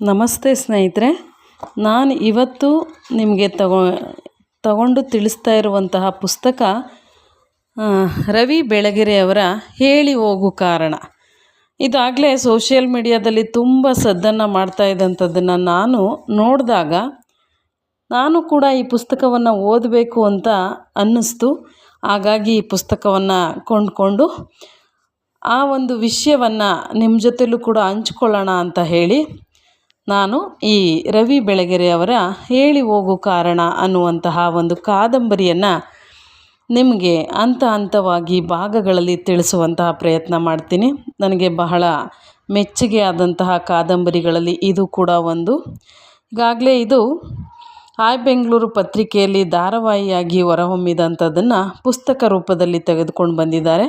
ನಮಸ್ತೆ ಸ್ನೇಹಿತರೆ, ನಾನು ಇವತ್ತು ನಿಮಗೆ ತಗೊ, ತಗೊಂಡು ತಿಳಿಸ್ತಾ ಇರುವಂತಹ ಪುಸ್ತಕ ರವಿ ಬೆಳಗೆರೆಯವರ ಹೇಳಿ ಹೋಗು ಕಾರಣ. ಇದಾಗಲೇ ಸೋಷಿಯಲ್ ಮೀಡಿಯಾದಲ್ಲಿ ತುಂಬ ಸದ್ದನ್ನು ಮಾಡ್ತಾ ಇದ್ದಂಥದ್ದನ್ನು ನಾನು ನೋಡಿದಾಗ, ನಾನು ಕೂಡ ಈ ಪುಸ್ತಕವನ್ನು ಓದಬೇಕು ಅಂತ ಅನ್ನಿಸ್ತು. ಹಾಗಾಗಿ ಈ ಪುಸ್ತಕವನ್ನು ಕೊಂಡ್ಕೊಂಡು ಆ ಒಂದು ವಿಷಯವನ್ನು ನಿಮ್ಮ ಜೊತೆಲೂ ಕೂಡ ಹಂಚ್ಕೊಳ್ಳೋಣ ಅಂತ ಹೇಳಿ ನಾನು ಈ ರವಿ ಬೆಳಗೆರೆಯವರ ಹೇಳಿ ಹೋಗು ಕಾರಣ ಅನ್ನುವಂತಹ ಒಂದು ಕಾದಂಬರಿಯನ್ನು ನಿಮಗೆ ಹಂತ ಹಂತವಾಗಿ ಭಾಗಗಳಲ್ಲಿ ತಿಳಿಸುವಂತಹ ಪ್ರಯತ್ನ ಮಾಡ್ತೀನಿ. ನನಗೆ ಬಹಳ ಮೆಚ್ಚುಗೆ ಆದಂತಹ ಕಾದಂಬರಿಗಳಲ್ಲಿ ಇದು ಕೂಡ ಒಂದು. ಈಗಾಗಲೇ ಇದು ಆಯ್ ಬೆಂಗಳೂರು ಪತ್ರಿಕೆಯಲ್ಲಿ ಧಾರಾವಾಹಿಯಾಗಿ ಹೊರಹೊಮ್ಮಿದಂಥದ್ದನ್ನು ಪುಸ್ತಕ ರೂಪದಲ್ಲಿ ತೆಗೆದುಕೊಂಡು ಬಂದಿದ್ದಾರೆ.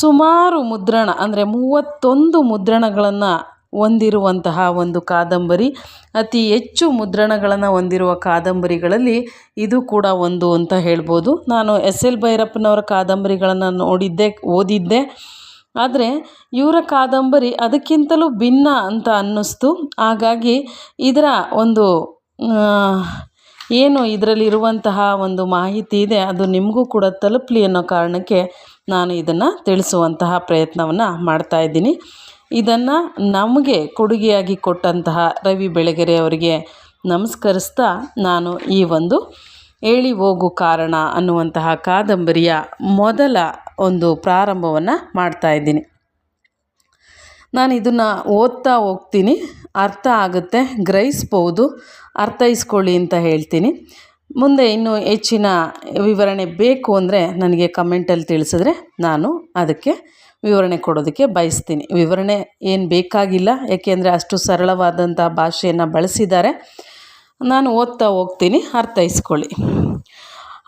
ಸುಮಾರು ಮುದ್ರಣ, ಅಂದರೆ ಮೂವತ್ತೊಂದು ಮುದ್ರಣಗಳನ್ನು ಹೊಂದಿರುವಂತಹ ಒಂದು ಕಾದಂಬರಿ. ಅತಿ ಹೆಚ್ಚು ಮುದ್ರಣಗಳನ್ನು ಹೊಂದಿರುವ ಕಾದಂಬರಿಗಳಲ್ಲಿ ಇದು ಕೂಡ ಒಂದು ಅಂತ ಹೇಳ್ಬೋದು. ನಾನು ಎಸ್ ಎಲ್ ಭೈರಪ್ಪನವರ ಕಾದಂಬರಿಗಳನ್ನು ನೋಡಿದ್ದೆ, ಓದಿದ್ದೆ. ಆದರೆ ಇವರ ಕಾದಂಬರಿ ಅದಕ್ಕಿಂತಲೂ ಭಿನ್ನ ಅಂತ ಅನ್ನಿಸ್ತು. ಹಾಗಾಗಿ ಇದರ ಒಂದು ಏನು ಇದರಲ್ಲಿರುವಂತಹ ಒಂದು ಮಾಹಿತಿ ಇದೆ, ಅದು ನಿಮಗೂ ಕೂಡ ತಲುಪಲಿ ಅನ್ನೋ ಕಾರಣಕ್ಕೆ ನಾನು ಇದನ್ನು ತಿಳಿಸುವಂತಹ ಪ್ರಯತ್ನವನ್ನು ಮಾಡ್ತಾ ಇದ್ದೀನಿ. ಇದನ್ನು ನಮಗೆ ಕೊಡುಗೆಯಾಗಿ ಕೊಟ್ಟಂತಹ ರವಿ ಬೆಳಗೆರೆ ಅವರಿಗೆ ನಮಸ್ಕರಿಸ್ತಾ ನಾನು ಈ ಒಂದು ಹೇಳಿ ಹೋಗು ಕಾರಣ ಅನ್ನುವಂತಹ ಕಾದಂಬರಿಯ ಮೊದಲ ಒಂದು ಪ್ರಾರಂಭವನ್ನು ಮಾಡ್ತಾ ಇದ್ದೀನಿ. ನಾನು ಇದನ್ನು ಓದ್ತಾ ಹೋಗ್ತೀನಿ. ಅರ್ಥ ಆಗುತ್ತೆ, ಗ್ರಹಿಸ್ಬೋದು, ಅರ್ಥೈಸ್ಕೊಳ್ಳಿ ಅಂತ ಹೇಳ್ತೀನಿ. ಮುಂದೆ ಇನ್ನೂ ಹೆಚ್ಚಿನ ವಿವರಣೆ ಬೇಕು ಅಂದರೆ ನನಗೆ ಕಮೆಂಟಲ್ಲಿ ತಿಳಿಸಿದ್ರೆ ನಾನು ಅದಕ್ಕೆ ವಿವರಣೆ ಕೊಡೋದಕ್ಕೆ ಬಯಸ್ತೀನಿ. ವಿವರಣೆ ಏನು ಬೇಕಾಗಿಲ್ಲ ಏಕೆಂದರೆ ಅಷ್ಟು ಸರಳವಾದಂಥ ಭಾಷೆಯನ್ನು ಬಳಸಿದ್ದಾರೆ. ನಾನು ಓದ್ತಾ ಹೋಗ್ತೀನಿ, ಅರ್ಥೈಸ್ಕೊಳ್ಳಿ.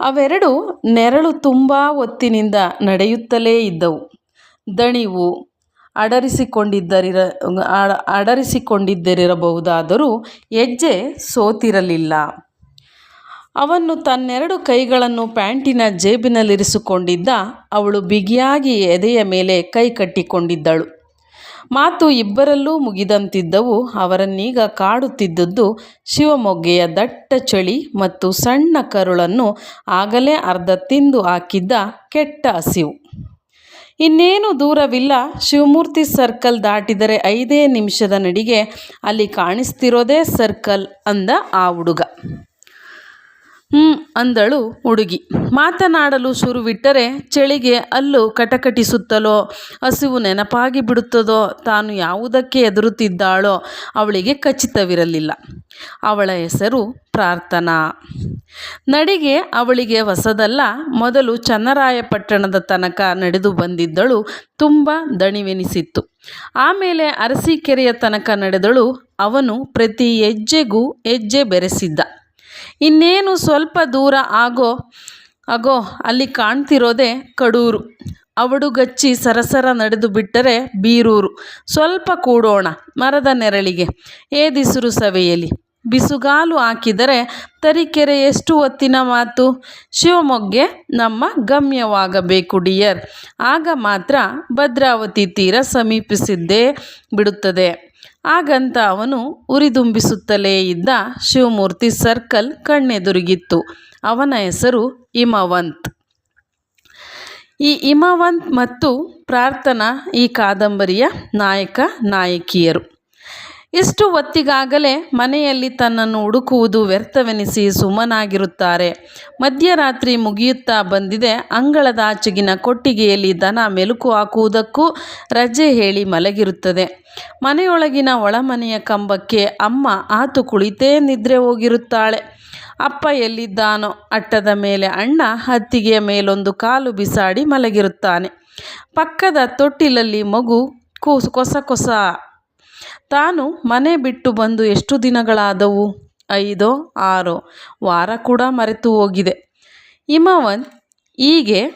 ಅವೆರಡು ನೆರಳು ತುಂಬ ಹೊತ್ತಿನಿಂದ ನಡೆಯುತ್ತಲೇ ಇದ್ದವು. ದಣಿವು ಅಡರಿಸಿಕೊಂಡಿದ್ದರಿರ ಅಡ- ಅಡರಿಸಿಕೊಂಡಿದ್ದರಿರಬಹುದಾದರೂ ಹೆಜ್ಜೆ ಸೋತಿರಲಿಲ್ಲ. ಅವನ್ನು ತನ್ನೆರಡು ಕೈಗಳನ್ನು ಪ್ಯಾಂಟಿನ ಜೇಬಿನಲ್ಲಿರಿಸಿಕೊಂಡಿದ್ದ ಅವಳು ಬಿಗಿಯಾಗಿ ಎದೆಯ ಮೇಲೆ ಕೈ ಕಟ್ಟಿಕೊಂಡಿದ್ದಳು. ಮಾತು ಇಬ್ಬರಲ್ಲೂ ಮುಗಿದಂತಿದ್ದವು. ಅವರನ್ನೀಗ ಕಾಡುತ್ತಿದ್ದದ್ದು ಶಿವಮೊಗ್ಗೆಯ ದಟ್ಟ ಚಳಿ ಮತ್ತು ಸಣ್ಣ ಕರುಳನ್ನು ಆಗಲೇ ಅರ್ಧ ತಿಂದು ಹಾಕಿದ್ದ ಕೆಟ್ಟ ಹಸಿವು. ಇನ್ನೇನು ದೂರವಿಲ್ಲ. ಶಿವಮೂರ್ತಿ ಸರ್ಕಲ್ ದಾಟಿದರೆ ಐದೇ ನಿಮಿಷದ ನಡಿಗೆ ಅಲ್ಲಿ ಕಾಣಿಸ್ತಿರೋದೇ ಸರ್ಕಲ್ ಅಂದ ಆ ಹುಡುಗ. ಹ್ಞೂ ಅಂದಳು ಹುಡುಗಿ. ಮಾತನಾಡಲು ಶುರುವಿಟ್ಟರೆ ಚಳಿಗೆ ಅಲ್ಲು ಕಟಕಟಿಸುತ್ತಲೋ, ಹಸಿವು ನೆನಪಾಗಿ ಬಿಡುತ್ತದೋ, ತಾನು ಯಾವುದಕ್ಕೆ ಎದುರುತ್ತಿದ್ದಾಳೋ ಅವಳಿಗೆ ಖಚಿತವಿರಲಿಲ್ಲ. ಅವಳ ಹೆಸರು ಪ್ರಾರ್ಥನಾ. ನಡಿಗೆ ಅವಳಿಗೆ ಹೊಸದಲ್ಲ, ಮೊದಲು ಚನ್ನರಾಯಪಟ್ಟಣದ ತನಕ ನಡೆದು ಬಂದಿದ್ದಳು ತುಂಬ ದಣಿವೆನಿಸಿತ್ತು. ಆಮೇಲೆ ಅರಸೀಕೆರೆಯ ತನಕ ನಡೆದಳು, ಅವನು ಪ್ರತಿ ಹೆಜ್ಜೆಗೂ ಹೆಜ್ಜೆ ಬೆರೆಸಿದ್ದ. ಇನ್ನೇನು ಸ್ವಲ್ಪ ದೂರ ಆಗೋ, ಅಗೋ, ಅಲ್ಲಿ ಕಾಣ್ತಿರೋದೇ ಕಡೂರು. ಅವಡುಗಚ್ಚಿ ಸರಸರ ನಡೆದು ಬಿಟ್ಟರೆ ಬೀರೂರು. ಸ್ವಲ್ಪ ಕೂಡೋಣ ಮರದ ನೆರಳಿಗೆ ಏದಿಸುರು ಸವೆಯಲಿ ಬಿಸುಗಾಲು ಹಾಕಿದರೆ ತರೀಕೆರೆ ಎಷ್ಟು ಹೊತ್ತಿನ ಮಾತು? ಶಿವಮೊಗ್ಗೆ ನಮ್ಮ ಗಮ್ಯವಾಗಬೇಕು ಡಿಯರ್. ಆಗ ಮಾತ್ರ ಭದ್ರಾವತಿ ತೀರ ಸಮೀಪಿಸಿದ್ದೇ ಬಿಡುತ್ತದೆ. ಹಾಗಂತ ಅವನು ಉರಿದುಂಬಿಸುತ್ತಲೇ ಇದ್ದ ಶಿವಮೂರ್ತಿ ಸರ್ಕಲ್ ಕಣ್ಣೆದುರಿಗಿತ್ತು. ಅವನ ಹೆಸರು ಇಮವಂತ್ ಈ ಹಿಮವಂತ್ ಮತ್ತು ಪ್ರಾರ್ಥನಾ ಈ ಕಾದಂಬರಿಯ ನಾಯಕ, ನಾಯಕಿಯರು. ಇಷ್ಟು ಹೊತ್ತಿಗಾಗಲೇ ಮನೆಯಲ್ಲಿ ತನ್ನನ್ನು ಹುಡುಕುವುದು ವ್ಯರ್ಥವೆನಿಸಿ ಸುಮ್ಮನಾಗಿರುತ್ತಾರೆ. ಮಧ್ಯರಾತ್ರಿ ಮುಗಿಯುತ್ತಾ ಬಂದಿದೆ. ಅಂಗಳದಾಚೆಗಿನ ಕೊಟ್ಟಿಗೆಯಲ್ಲಿ ದನ ಮೆಲುಕು ಹಾಕುವುದಕ್ಕೂ ರಜೆ ಹೇಳಿ ಮಲಗಿರುತ್ತದೆ. ಮನೆಯೊಳಗಿನ ಒಳಮನೆಯ ಕಂಬಕ್ಕೆ ಅಮ್ಮ ಆತು ಕುಳಿತೇ ನಿದ್ರೆ ಹೋಗಿರುತ್ತಾಳೆ. ಅಪ್ಪ ಎಲ್ಲಿದ್ದಾನೋ? ಅಟ್ಟದ ಮೇಲೆ ಅಣ್ಣ ಹತ್ತಿಗೆಯ ಮೇಲೊಂದು ಕಾಲು ಬಿಸಾಡಿ ಮಲಗಿರುತ್ತಾನೆ. ಪಕ್ಕದ ತೊಟ್ಟಿಲಲ್ಲಿ ಮಗು ಕೂಸು, ಕೊಸ ಕೊಸ. ತಾನು ಮನೆ ಬಿಟ್ಟು ಬಂದು ಎಷ್ಟು ದಿನಗಳಾದವು? ಐದೋ, ಆರೋ ವಾರ ಕೂಡ ಮರೆತು ಹೋಗಿದೆ. ಹಿಮವನ್ ಹೀಗೆ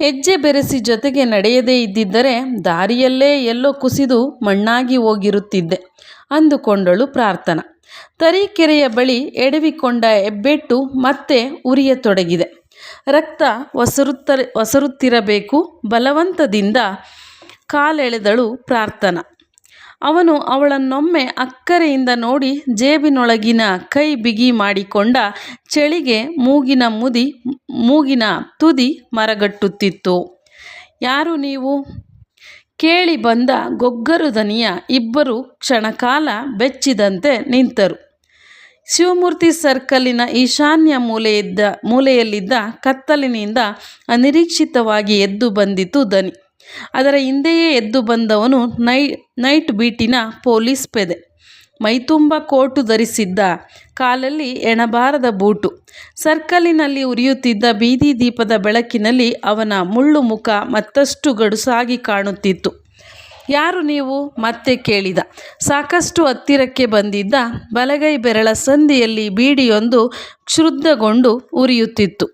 ಹೆಜ್ಜೆ ಬೆರೆಸಿ ಜೊತೆಗೆ ನಡೆಯದೇ ಇದ್ದಿದ್ದರೆ ದಾರಿಯಲ್ಲೇ ಎಲ್ಲೋ ಕುಸಿದು ಮಣ್ಣಾಗಿ ಹೋಗಿರುತ್ತಿದ್ದೆ ಅಂದುಕೊಂಡಳು ಪ್ರಾರ್ಥನಾ. ತರೀಕೆರೆಯ ಬಳಿ ಎಡವಿಕೊಂಡ ಹೆಬ್ಬೆಟ್ಟು ಮತ್ತೆ ಉರಿಯತೊಡಗಿದೆ. ರಕ್ತ ಒಸರುತ್ತ ಒಸರುತ್ತಿರಬೇಕು, ಬಲವಂತದಿಂದ ಕಾಲೆಳೆದಳು ಪ್ರಾರ್ಥನಾ. ಅವನು ಅವಳನ್ನೊಮ್ಮೆ ಅಕ್ಕರೆಯಿಂದ ನೋಡಿ ಜೇಬಿನೊಳಗಿನ ಕೈ ಬಿಗಿ ಮಾಡಿಕೊಂಡ ಚಳಿಗೆ ಮೂಗಿನ ಮುದಿ, ಮೂಗಿನ ತುದಿ ಮರಗಟ್ಟುತ್ತಿತ್ತು. ಯಾರು ನೀವು? ಕೇಳಿ ಬಂದ ಗೊಗ್ಗರು ದನಿಯ ಇಬ್ಬರು ಕ್ಷಣಕಾಲ ಬೆಚ್ಚಿದಂತೆ ನಿಂತರು. ಶಿವಮೂರ್ತಿ ಸರ್ಕಲಿನ ಈಶಾನ್ಯ ಮೂಲೆಯಿದ್ದ, ಮೂಲೆಯಲ್ಲಿದ್ದ ಕತ್ತಲಿನಿಂದ ಅನಿರೀಕ್ಷಿತವಾಗಿ ಎದ್ದು ಬಂದಿತು ದನಿ. ಅದರ ಹಿಂದೆಯೇ ಎದ್ದು ಬಂದವನು ನೈ, ನೈಟ್ ಬೀಟಿನ ಪೊಲೀಸ್ ಪೆದೆ. ಮೈತುಂಬ ಕೋಟು ಧರಿಸಿದ್ದ ಕಾಲಲ್ಲಿ ಎಣಬಾರದ ಬೂಟು. ಸರ್ಕಲಿನಲ್ಲಿ ಉರಿಯುತ್ತಿದ್ದ ಬೀದಿ ದೀಪದ ಬೆಳಕಿನಲ್ಲಿ ಅವನ ಮುಳ್ಳು ಮುಖ ಮತ್ತಷ್ಟು ಗಡುಸಾಗಿ ಕಾಣುತ್ತಿತ್ತು. ಯಾರು ನೀವು? ಮತ್ತೆ ಕೇಳಿದ. ಸಾಕಷ್ಟು ಹತ್ತಿರಕ್ಕೆ ಬಂದಿದ್ದ ಬಲಗೈ ಬೆರಳ ಸಂದಿಯಲ್ಲಿ ಬೀಡಿಯೊಂದು ಕ್ಷುದ್ಧಗೊಂಡು ಉರಿಯುತ್ತಿತ್ತು.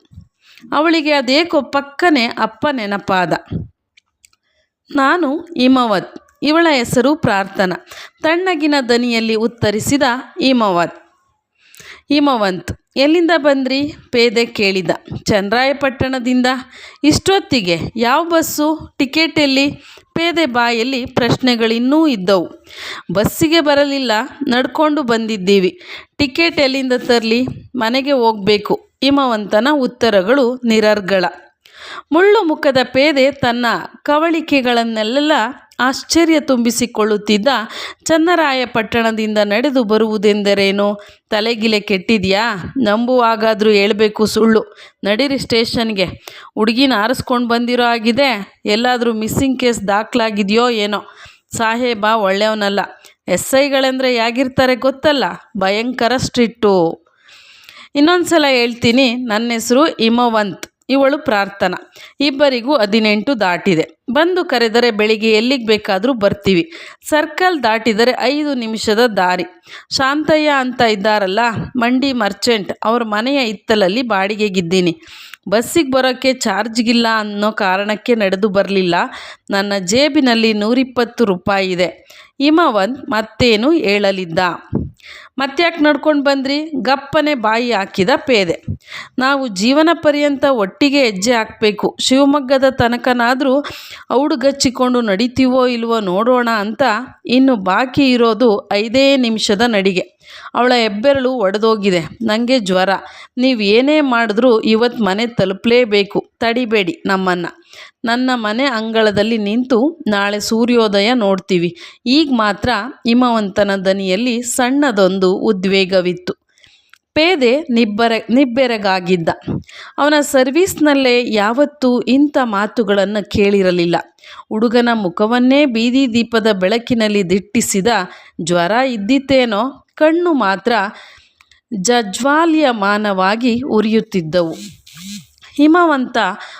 ಅವಳಿಗೆ ಅದೇಕೋ ಪಕ್ಕನೆ ಅಪ್ಪ ನೆನಪಾದ. ನಾನು ಹಿಮವತ್ ಇವಳ ಹೆಸರು ಪ್ರಾರ್ಥನಾ. ತಣ್ಣಗಿನ ದನಿಯಲ್ಲಿ ಉತ್ತರಿಸಿದ ಹಿಮವತ್ ಹಿಮವಂತ್ ಎಲ್ಲಿಂದ ಬಂದ್ರಿ? ಪೇದೆ ಕೇಳಿದ. ಚಂದ್ರಾಯಪಟ್ಟಣದಿಂದ. ಇಷ್ಟೊತ್ತಿಗೆ ಯಾವ ಬಸ್ಸು, ಟಿಕೆಟ್ ಎಲ್ಲಿ? ಪೇದೆ ಬಾಯಲ್ಲಿ ಪ್ರಶ್ನೆಗಳಿನ್ನೂ ಇದ್ದವು. ಬಸ್ಸಿಗೆ ಬರಲಿಲ್ಲ, ನಡ್ಕೊಂಡು ಬಂದಿದ್ದೀವಿ. ಟಿಕೆಟ್ ಎಲ್ಲಿಂದ ತರಲಿ? ಮನೆಗೆ ಹೋಗಬೇಕು. ಹಿಮವಂತನ ಉತ್ತರಗಳು ನಿರರ್ಗಳ. ಮುಳ್ಳು ಮುಖದ ಪೇದೆ ತನ್ನ ಕವಳಿಕೆಗಳನ್ನೆಲ್ಲ ಆಶ್ಚರ್ಯ ತುಂಬಿಸಿಕೊಳ್ಳುತ್ತಿದ್ದ ಚನ್ನರಾಯಪಟ್ಟಣದಿಂದ ನಡೆದು ಬರುವುದೆಂದರೇನು? ತಲೆಗಿಲೆ ಕೆಟ್ಟಿದೆಯಾ? ನಂಬುವಾಗಾದರೂ ಹೇಳಬೇಕು ಸುಳ್ಳು. ನಡೀರಿ ಸ್ಟೇಷನ್ಗೆ. ಹುಡುಗಿನ ಆರಿಸ್ಕೊಂಡು ಬಂದಿರೋ ಆಗಿದೆ ಎಲ್ಲಾದರೂ ಮಿಸ್ಸಿಂಗ್ ಕೇಸ್ ದಾಖಲಾಗಿದೆಯೋ ಏನೋ? ಸಾಹೇಬ ಒಳ್ಳೆಯವನಲ್ಲ. ಎಸ್ ಐಗಳೆಂದರೆ ಹೇಗಿರ್ತಾರೆ ಗೊತ್ತಲ್ಲ? ಭಯಂಕರ ಸ್ಟ್ರಿಟ್ಟು ಇನ್ನೊಂದು ಸಲ ಹೇಳ್ತೀನಿ. ನನ್ನ ಹೆಸರು ಹಿಮವಂತ್. ಇವಳು ಪ್ರಾರ್ಥನಾ. ಇಬ್ಬರಿಗೂ ಹದಿನೆಂಟು ದಾಟಿದೆ. ಬಂದು ಕರೆದರೆ ಬೆಳಿಗ್ಗೆ ಎಲ್ಲಿಗೆ ಬೇಕಾದರೂ ಬರ್ತೀವಿ. ಸರ್ಕಲ್ ದಾಟಿದರೆ ಐದು ನಿಮಿಷದ ದಾರಿ. ಶಾಂತಯ್ಯ ಅಂತ ಇದ್ದಾರಲ್ಲ, ಮಂಡಿ ಮರ್ಚೆಂಟ್, ಅವ್ರ ಮನೆಯ ಇತ್ತಲಲ್ಲಿ ಬಾಡಿಗೆಗಿದ್ದೀನಿ ಬಸ್ಸಿಗೆ ಬರೋಕ್ಕೆ ಚಾರ್ಜ್ಗಿಲ್ಲ ಅನ್ನೋ ಕಾರಣಕ್ಕೆ ನಡೆದು ಬರಲಿಲ್ಲ. ನನ್ನ ಜೇಬಿನಲ್ಲಿ ನೂರಿಪ್ಪತ್ತು ರೂಪಾಯಿ ಇದೆ. ಹಿಮವಂತ್ ಮತ್ತೇನು ಹೇಳಲಿದ್ದ ಮತ್ತ್ಯಾಕೆ ನಡ್ಕೊಂಡು ಬಂದ್ರಿ? ಗಪ್ಪನೆ ಬಾಯಿ ಹಾಕಿದ ಪೇದೆ. ನಾವು ಜೀವನ ಪರ್ಯಂತ ಒಟ್ಟಿಗೆ ಹೆಜ್ಜೆ ಹಾಕಬೇಕು. ಶಿವಮೊಗ್ಗದ ತನಕನಾದರೂ ಔಡುಗಚ್ಚಿಕೊಂಡು ನಡೀತೀವೋ ಇಲ್ವೋ ನೋಡೋಣ ಅಂತ ಇನ್ನು ಬಾಕಿ ಇರೋದು ಐದೇ ನಿಮಿಷದ ನಡಿಗೆ. ಅವಳ ಹೆಬ್ಬೆರಳು ಒಡೆದೋಗಿದೆ. ನನಗೆ ಜ್ವರ. ನೀವು ಏನೇ ಮಾಡಿದ್ರೂ ಇವತ್ತು ಮನೆ ತಲುಪಲೇಬೇಕು. ತಡಿಬೇಡಿ ನಮ್ಮನ್ನು. ನನ್ನ ಮನೆ ಅಂಗಳದಲ್ಲಿ ನಿಂತು ನಾಳೆ ಸೂರ್ಯೋದಯ ನೋಡ್ತೀವಿ. ಈಗ ಮಾತ್ರ ಹಿಮವಂತನ ದನಿಯಲ್ಲಿ ಸಣ್ಣದೊಂದು ಉದ್ವೇಗವಿತ್ತು. ಪೇದೆ ನಿಬ್ಬರ, ನಿಬ್ಬೆರಗಾಗಿದ್ದ. ಅವನ ಸರ್ವೀಸ್ನಲ್ಲೇ ಯಾವತ್ತೂ ಇಂಥ ಮಾತುಗಳನ್ನು ಕೇಳಿರಲಿಲ್ಲ. ಹುಡುಗನ ಮುಖವನ್ನೇ ಬೀದಿ ದೀಪದ ಬೆಳಕಿನಲ್ಲಿ ದಿಟ್ಟಿಸಿದ ಜ್ವರ ಇದ್ದಿತ್ತೇನೋ ಕಣ್ಣು ಮಾತ್ರ ಜಜ್ವಾಲ್ಯಮಾನವಾಗಿ ಉರಿಯುತ್ತಿದ್ದವು. ಹಿಮವಂತ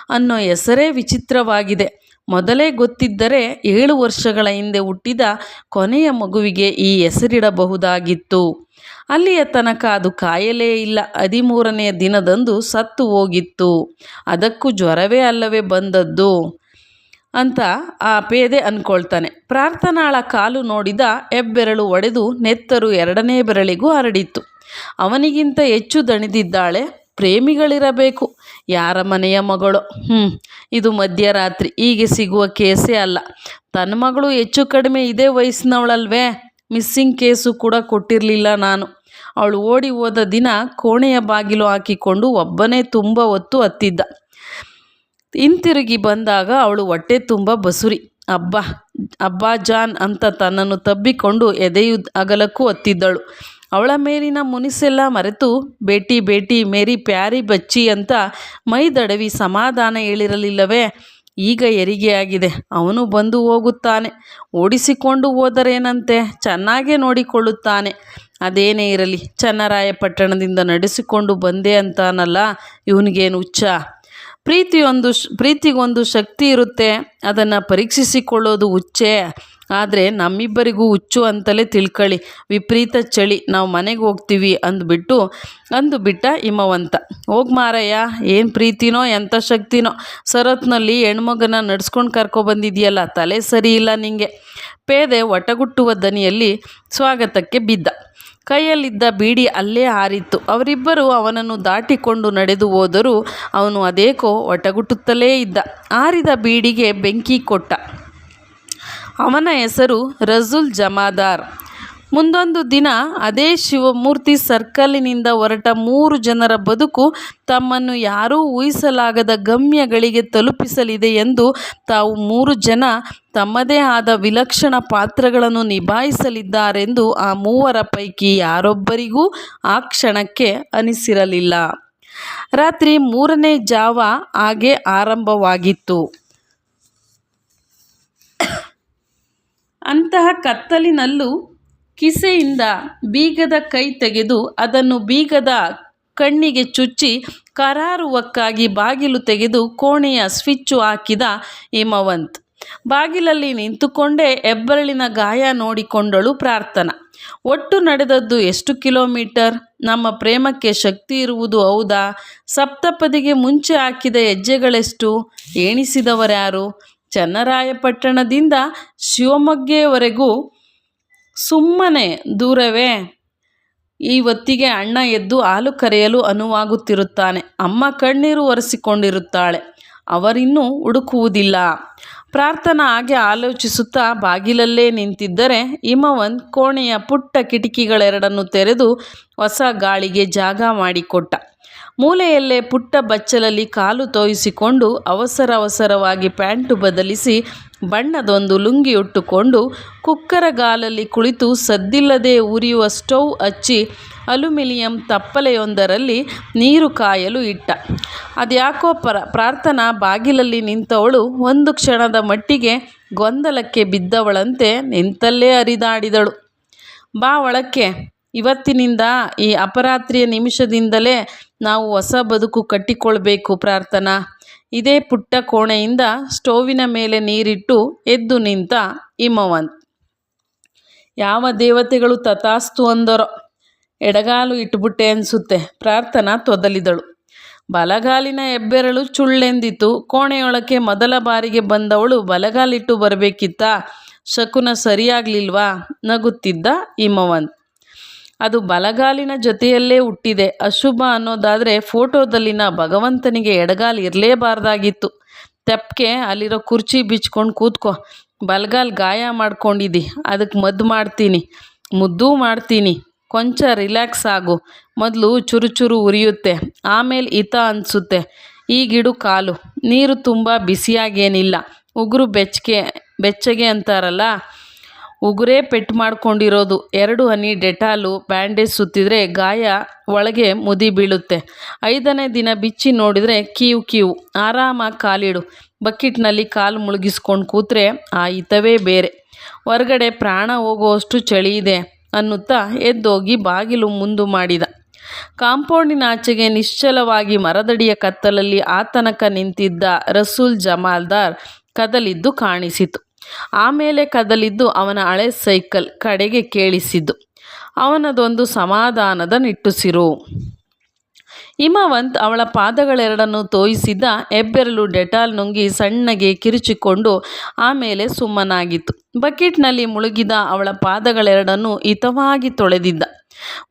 ಅನ್ನೋ ಹೆಸರೇ ವಿಚಿತ್ರವಾಗಿದೆ. ಮೊದಲೇ ಗೊತ್ತಿದ್ದರೆ ಏಳು ವರ್ಷಗಳ ಹಿಂದೆ ಹುಟ್ಟಿದ ಕೊನೆಯ ಮಗುವಿಗೆ ಈ ಹೆಸರಿಡಬಹುದಾಗಿತ್ತು. ಅಲ್ಲಿಯ ತನಕ ಅದು ಕಾಯಲೇ ಇಲ್ಲ. ಹದಿಮೂರನೆಯ ದಿನದಂದು ಸತ್ತು ಹೋಗಿತ್ತು. ಅದಕ್ಕೂ ಜ್ವರವೇ ಅಲ್ಲವೇ ಬಂದದ್ದು ಅಂತ ಆ ಪೇದೆ ಅನ್ಕೊಳ್ತಾನೆ. ಪ್ರಾರ್ಥನಾಳ ಕಾಲು ನೋಡಿದ ಹೆಬ್ಬೆರಳು ಒಡೆದು ನೆತ್ತರು ಎರಡನೇ ಬೆರಳಿಗೂ ಹರಡಿತ್ತು. ಅವನಿಗಿಂತ ಹೆಚ್ಚು ದಣಿದಿದ್ದಾಳೆ. ಪ್ರೇಮಿಗಳಿರಬೇಕು. ಯಾರ ಮನೆಯ ಮಗಳು? ಹ್ಞೂ ಇದು ಮಧ್ಯರಾತ್ರಿ. ಹೀಗೆ ಸಿಗುವ ಕೇಸೇ ಅಲ್ಲ. ತನ್ನ ಮಗಳು ಹೆಚ್ಚು ಕಡಿಮೆ ಇದೇ ವಯಸ್ಸಿನವಳಲ್ವೇ? ಮಿಸ್ಸಿಂಗ್ ಕೇಸು ಕೂಡ ಕೊಟ್ಟಿರಲಿಲ್ಲ ನಾನು. ಅವಳು ಓಡಿ ಹೋದ ದಿನ ಕೋಣೆಯ ಬಾಗಿಲು ಹಾಕಿಕೊಂಡು ಒಬ್ಬನೇ ತುಂಬ ಹೊತ್ತು ಹತ್ತಿದ್ದ. ಹಿಂತಿರುಗಿ ಬಂದಾಗ ಅವಳು ಹೊಟ್ಟೆ ತುಂಬ ಬಸುರಿ. ಅಬ್ಬ, ಅಬ್ಬಾ ಜಾನ್ ಅಂತ ತನ್ನನ್ನು ತಬ್ಬಿಕೊಂಡು ಎದೆಯು ಅಗಲಕ್ಕೂ ಹೊತ್ತಿದ್ದಳು. ಅವಳ ಮೇಲಿನ ಮುನಿಸೆಲ್ಲ ಮರೆತು, ಬೇಟಿ ಬೇಟಿ, ಮೇರಿ, ಪ್ಯಾರಿ, ಬಚ್ಚಿ ಅಂತ ಮೈದಡವಿ ಸಮಾಧಾನ ಹೇಳಿರಲಿಲ್ಲವೇ? ಈಗ ಹೆರಿಗೆಯಾಗಿದೆ ಅವನು ಬಂದು ಹೋಗುತ್ತಾನೆ. ಓಡಿಸಿಕೊಂಡು ಹೋದರೇನಂತೆ? ಚೆನ್ನಾಗೇ ನೋಡಿಕೊಳ್ಳುತ್ತಾನೆ. ಅದೇನೇ ಇರಲಿ, ಚನ್ನರಾಯಪಟ್ಟಣದಿಂದ ನಡೆಸಿಕೊಂಡು ಬಂದೆ ಅಂತಾನಲ್ಲ ಇವನಿಗೇನು ಹುಚ್ಚ? ಪ್ರೀತಿಯೊಂದು ಪ್ರೀತಿಗೊಂದು ಶಕ್ತಿ ಇರುತ್ತೆ. ಅದನ್ನು ಪರೀಕ್ಷಿಸಿಕೊಳ್ಳೋದು ಹುಚ್ಚೆ? ಆದರೆ ನಮ್ಮಿಬ್ಬರಿಗೂ ಹುಚ್ಚು ಅಂತಲೇ ತಿಳ್ಕೊಳ್ಳಿ ವಿಪರೀತ ಚಳಿ. ನಾವು ಮನೆಗೆ ಹೋಗ್ತೀವಿ ಅಂದ್ಬಿಟ್ಟು ಅಂದು ಬಿಟ್ಟ ಹಿಮವಂತ. ಹೋಗಿ ಮಾರಯ್ಯ, ಏನು ಪ್ರೀತಿನೋ ಎಂಥ ಶಕ್ತಿನೋ. ಸರತ್ನಲ್ಲಿ ಹೆಣ್ಮಗನ ನಡ್ಸ್ಕೊಂಡು ಕರ್ಕೊಬಂದಿದೆಯಲ್ಲ ತಲೆ ಸರಿ ಇಲ್ಲ ನಿಂಗೆ. ಪೇದೆ ಒಟಗುಟ್ಟುವ ದನಿಯಲ್ಲಿ ಸ್ವಾಗತಕ್ಕೆ ಬಿದ್ದ. ಕೈಯಲ್ಲಿದ್ದ ಬೀಡಿ ಅಲ್ಲೇ ಹಾರಿತ್ತು. ಅವರಿಬ್ಬರು ಅವನನ್ನು ದಾಟಿಕೊಂಡು ನಡೆದು ಹೋದರೂ ಅವನು ಅದೇಕೋ ಒಟಗುಟ್ಟುತ್ತಲೇ ಇದ್ದ. ಆರಿದ ಬೀಡಿಗೆ ಬೆಂಕಿ ಕೊಟ್ಟ. ಅವನ ಹೆಸರು ರಜುಲ್ ಜಮಾದಾರ್. ಮುಂದೊಂದು ದಿನ ಅದೇ ಶಿವಮೂರ್ತಿ ಸರ್ಕಲ್ಲಿನಿಂದ ಹೊರಟ ಮೂರು ಜನರ ಬದುಕು ತಮ್ಮನ್ನು ಯಾರೂ ಊಹಿಸಲಾಗದ ಗಮ್ಯಗಳಿಗೆ ತಲುಪಿಸಲಿದೆ ಎಂದು ತಾವು ಮೂರು ಜನ ತಮ್ಮದೇ ಆದ ವಿಲಕ್ಷಣ ಪಾತ್ರಗಳನ್ನು ನಿಭಾಯಿಸಲಿದ್ದಾರೆಂದು ಆ ಮೂವರ ಪೈಕಿ ಯಾರೊಬ್ಬರಿಗೂ ಆ ಕ್ಷಣಕ್ಕೆ ಅನಿಸಿರಲಿಲ್ಲ. ರಾತ್ರಿ ಮೂರನೇ ಜಾವ ಹಾಗೆ ಆರಂಭವಾಗಿತ್ತು. ಅಂತಹ ಕತ್ತಲಿನಲ್ಲೂ ಕಿಸೆಯಿಂದ ಬೀಗದ ಕೈ ತೆಗೆದು ಅದನ್ನು ಬೀಗದ ಕಣ್ಣಿಗೆ ಚುಚ್ಚಿ ಕರಾರುವಕ್ಕಾಗಿ ಬಾಗಿಲು ತೆಗೆದು ಕೋಣೆಯ ಸ್ವಿಚ್ಚು ಹಾಕಿದ ಹಿಮವಂತ್. ಬಾಗಿಲಲ್ಲಿ ನಿಂತುಕೊಂಡೇ ಹೆಬ್ಬರಳಿನ ಗಾಯ ನೋಡಿಕೊಂಡಳು ಪ್ರಾರ್ಥನಾ. ಒಟ್ಟು ನಡೆದದ್ದು ಎಷ್ಟು ಕಿಲೋಮೀಟರ್? ನಮ್ಮ ಪ್ರೇಮಕ್ಕೆ ಶಕ್ತಿ ಇರುವುದು ಹೌದಾ? ಸಪ್ತಪದಿಗೆ ಮುಂಚೆ ಹಾಕಿದ ಹೆಜ್ಜೆಗಳೆಷ್ಟು? ಎಣಿಸಿದವರ್ಯಾರು ಚನ್ನರಾಯಪಟ್ಟಣದಿಂದ ಶಿವಮೊಗ್ಗೆವರೆಗೂ ಸುಮ್ಮನೆ ದೂರವೇ? ಈ ಹೊತ್ತಿಗೆ ಅಣ್ಣ ಎದ್ದು ಹಾಲು ಕರೆಯಲು ಅನುವಾಗುತ್ತಿರುತ್ತಾನೆ. ಅಮ್ಮ ಕಣ್ಣೀರು ಒರೆಸಿಕೊಂಡಿರುತ್ತಾಳೆ. ಅವರಿನ್ನೂ ಹುಡುಕುವುದಿಲ್ಲ. ಪ್ರಾರ್ಥನಾ ಹಾಗೆ ಆಲೋಚಿಸುತ್ತಾ ಬಾಗಿಲಲ್ಲೇ ನಿಂತಿದ್ದರೆ ಹಿಮವಂತ್ ಕೋಣೆಯ ಪುಟ್ಟ ಕಿಟಕಿಗಳೆರಡನ್ನು ತೆರೆದು ಹೊಸ ಗಾಳಿಗೆ ಜಾಗ ಮಾಡಿಕೊಟ್ಟ. ಮೂಲೆಯಲ್ಲೇ ಪುಟ್ಟ ಬಚ್ಚಲಲ್ಲಿ ಕಾಲು ತೋಯಿಸಿಕೊಂಡು ಅವಸರ ಅವಸರವಾಗಿ ಪ್ಯಾಂಟು ಬದಲಿಸಿ ಬಣ್ಣದೊಂದು ಲುಂಗಿಯುಟ್ಟುಕೊಂಡು ಕುಕ್ಕರಗಾಲಲ್ಲಿ ಕುಳಿತು ಸದ್ದಿಲ್ಲದೆ ಉರಿಯುವ ಸ್ಟೌವ್ ಹಚ್ಚಿ ಅಲ್ಯೂಮಿನಿಯಂ ತಪ್ಪಲೆಯೊಂದರಲ್ಲಿ ನೀರು ಕಾಯಲು ಇಟ್ಟ. ಅದ್ಯಾಕೋ ಪರ ಪ್ರಾರ್ಥನಾ ಬಾಗಿಲಲ್ಲಿ ನಿಂತವಳು ಒಂದು ಕ್ಷಣದ ಮಟ್ಟಿಗೆ ಗೊಂದಲಕ್ಕೆ ಬಿದ್ದವಳಂತೆ ನಿಂತಲ್ಲೇ ಹರಿದಾಡಿದಳು ಬಾ ಒಳಕ್ಕೆ, ಇವತ್ತಿನಿಂದ ಈ ಅಪರಾತ್ರಿಯ ನಿಮಿಷದಿಂದಲೇ ನಾವು ಹೊಸ ಬದುಕು ಕಟ್ಟಿಕೊಳ್ಬೇಕು ಪ್ರಾರ್ಥನಾ. ಇದೇ ಪುಟ್ಟ ಕೋಣೆಯಿಂದ ಸ್ಟೋವಿನ ಮೇಲೆ ನೀರಿಟ್ಟು ಎದ್ದು ನಿಂತ ಹಿಮವಂತ್. ಯಾವ ದೇವತೆಗಳು ತಥಾಸ್ತು ಅಂದರೋ. ಎಡಗಾಲು ಇಟ್ಬಿಟ್ಟೆ ಅನಿಸುತ್ತೆ. ಪ್ರಾರ್ಥನಾ ತೊದಲಿದಳು. ಬಲಗಾಲಿನ ಹೆಬ್ಬೆರಳು ಚುಳ್ಳೆಂದಿತು. ಕೋಣೆಯೊಳಕ್ಕೆ ಮೊದಲ ಬಾರಿಗೆ ಬಂದವಳು ಬಲಗಾಲಿಟ್ಟು ಬರಬೇಕಿತ್ತಾ? ಶಕುನ ಸರಿಯಾಗ್ಲಿಲ್ವಾ? ನಗುತ್ತಿದ್ದ ಹಿಮವಂತ್. ಅದು ಬಲಗಾಲಿನ ಜೊತೆಯಲ್ಲೇ ಹುಟ್ಟಿದೆ. ಅಶುಭ ಅನ್ನೋದಾದರೆ ಫೋಟೋದಲ್ಲಿನ ಭಗವಂತನಿಗೆ ಎಡಗಾಲು ಇರಲೇಬಾರ್ದಾಗಿತ್ತು. ತೆಪ್ಪಕ್ಕೆ ಅಲ್ಲಿರೋ ಕುರ್ಚಿ ಬಿಚ್ಕೊಂಡು ಕೂತ್ಕೋ. ಬಲಗಾಲ್ ಗಾಯ ಮಾಡ್ಕೊಂಡಿದ್ದಿ ಅದಕ್ಕೆ ಮದ್ದು ಮಾಡ್ತೀನಿ. ಮುದ್ದೂ ಮಾಡ್ತೀನಿ. ಕೊಂಚ ರಿಲ್ಯಾಕ್ಸ್ ಆಗು. ಮೊದಲು ಚುರು ಚುರು ಉರಿಯುತ್ತೆ. ಆಮೇಲೆ ಹಿತ ಅನಿಸುತ್ತೆ. ಈಗಿಡು ಕಾಲು. ನೀರು ತುಂಬ ಬಿಸಿಯಾಗೇನಿಲ್ಲ. ಉಗುರು ಬೆಚ್ಚಗೆ ಬೆಚ್ಚಗೆ ಅಂತಾರಲ್ಲ? ಉಗುರೇ ಪೆಟ್ಟು ಮಾಡ್ಕೊಂಡಿರೋದು. ಎರಡು ಹನಿ ಡೆಟಾಲು ಬ್ಯಾಂಡೇಜ್ ಸುತ್ತಿದ್ರೆ ಗಾಯ ಒಳಗೆ ಮುದಿ ಬೀಳುತ್ತೆ. ಐದನೇ ದಿನ ಬಿಚ್ಚಿ ನೋಡಿದರೆ ಕೀವು ಕೀವು. ಆರಾಮಾಗಿ ಕಾಲಿಡು. ಬಕೆಟ್ನಲ್ಲಿ ಕಾಲು ಮುಳುಗಿಸ್ಕೊಂಡು ಕೂತ್ರೆ ಆ ಹಿತವೇ ಬೇರೆ. ಹೊರಗಡೆ ಪ್ರಾಣ ಹೋಗುವಷ್ಟು ಚಳಿ ಇದೆ. ಅನ್ನುತ್ತಾ ಎದ್ದೋಗಿ ಬಾಗಿಲು ಮುಂದು ಮಾಡಿದ. ಕಾಂಪೌಂಡಿನ ಆಚೆಗೆ ನಿಶ್ಚಲವಾಗಿ ಮರದಡಿಯ ಕತ್ತಲಲ್ಲಿ ಆತನಕ ನಿಂತಿದ್ದ ರಸೂಲ್ ಜಮಾಲ್ದಾರ್ ಕದಲಿದ್ದು ಕಾಣಿಸಿತು. ಆಮೇಲೆ ಕದಲಿದ್ದು ಅವನ ಹಳೆ ಸೈಕಲ್ ಕಡೆಗೆ ಕೇಳಿಸಿದ್ದು. ಅವನದೊಂದು ಸಮಾಧಾನದ ನಿಟ್ಟುಸಿರು. ಹಿಮವಂತ್ ಅವಳ ಪಾದಗಳೆರಡನ್ನು ತೋಯಿಸಿದ್ದ ಹೆಬ್ಬೆರಳು ಡೆಟಾಲ್ ನುಂಗಿ ಸಣ್ಣಗೆ ಕಿರುಚಿಕೊಂಡು ಆಮೇಲೆ ಸುಮ್ಮನಾಗಿತ್ತು. ಬಕೆಟ್ನಲ್ಲಿ ಮುಳುಗಿದ ಅವಳ ಪಾದಗಳೆರಡನ್ನು ಹಿತವಾಗಿ ತೊಳೆದಿದ್ದ.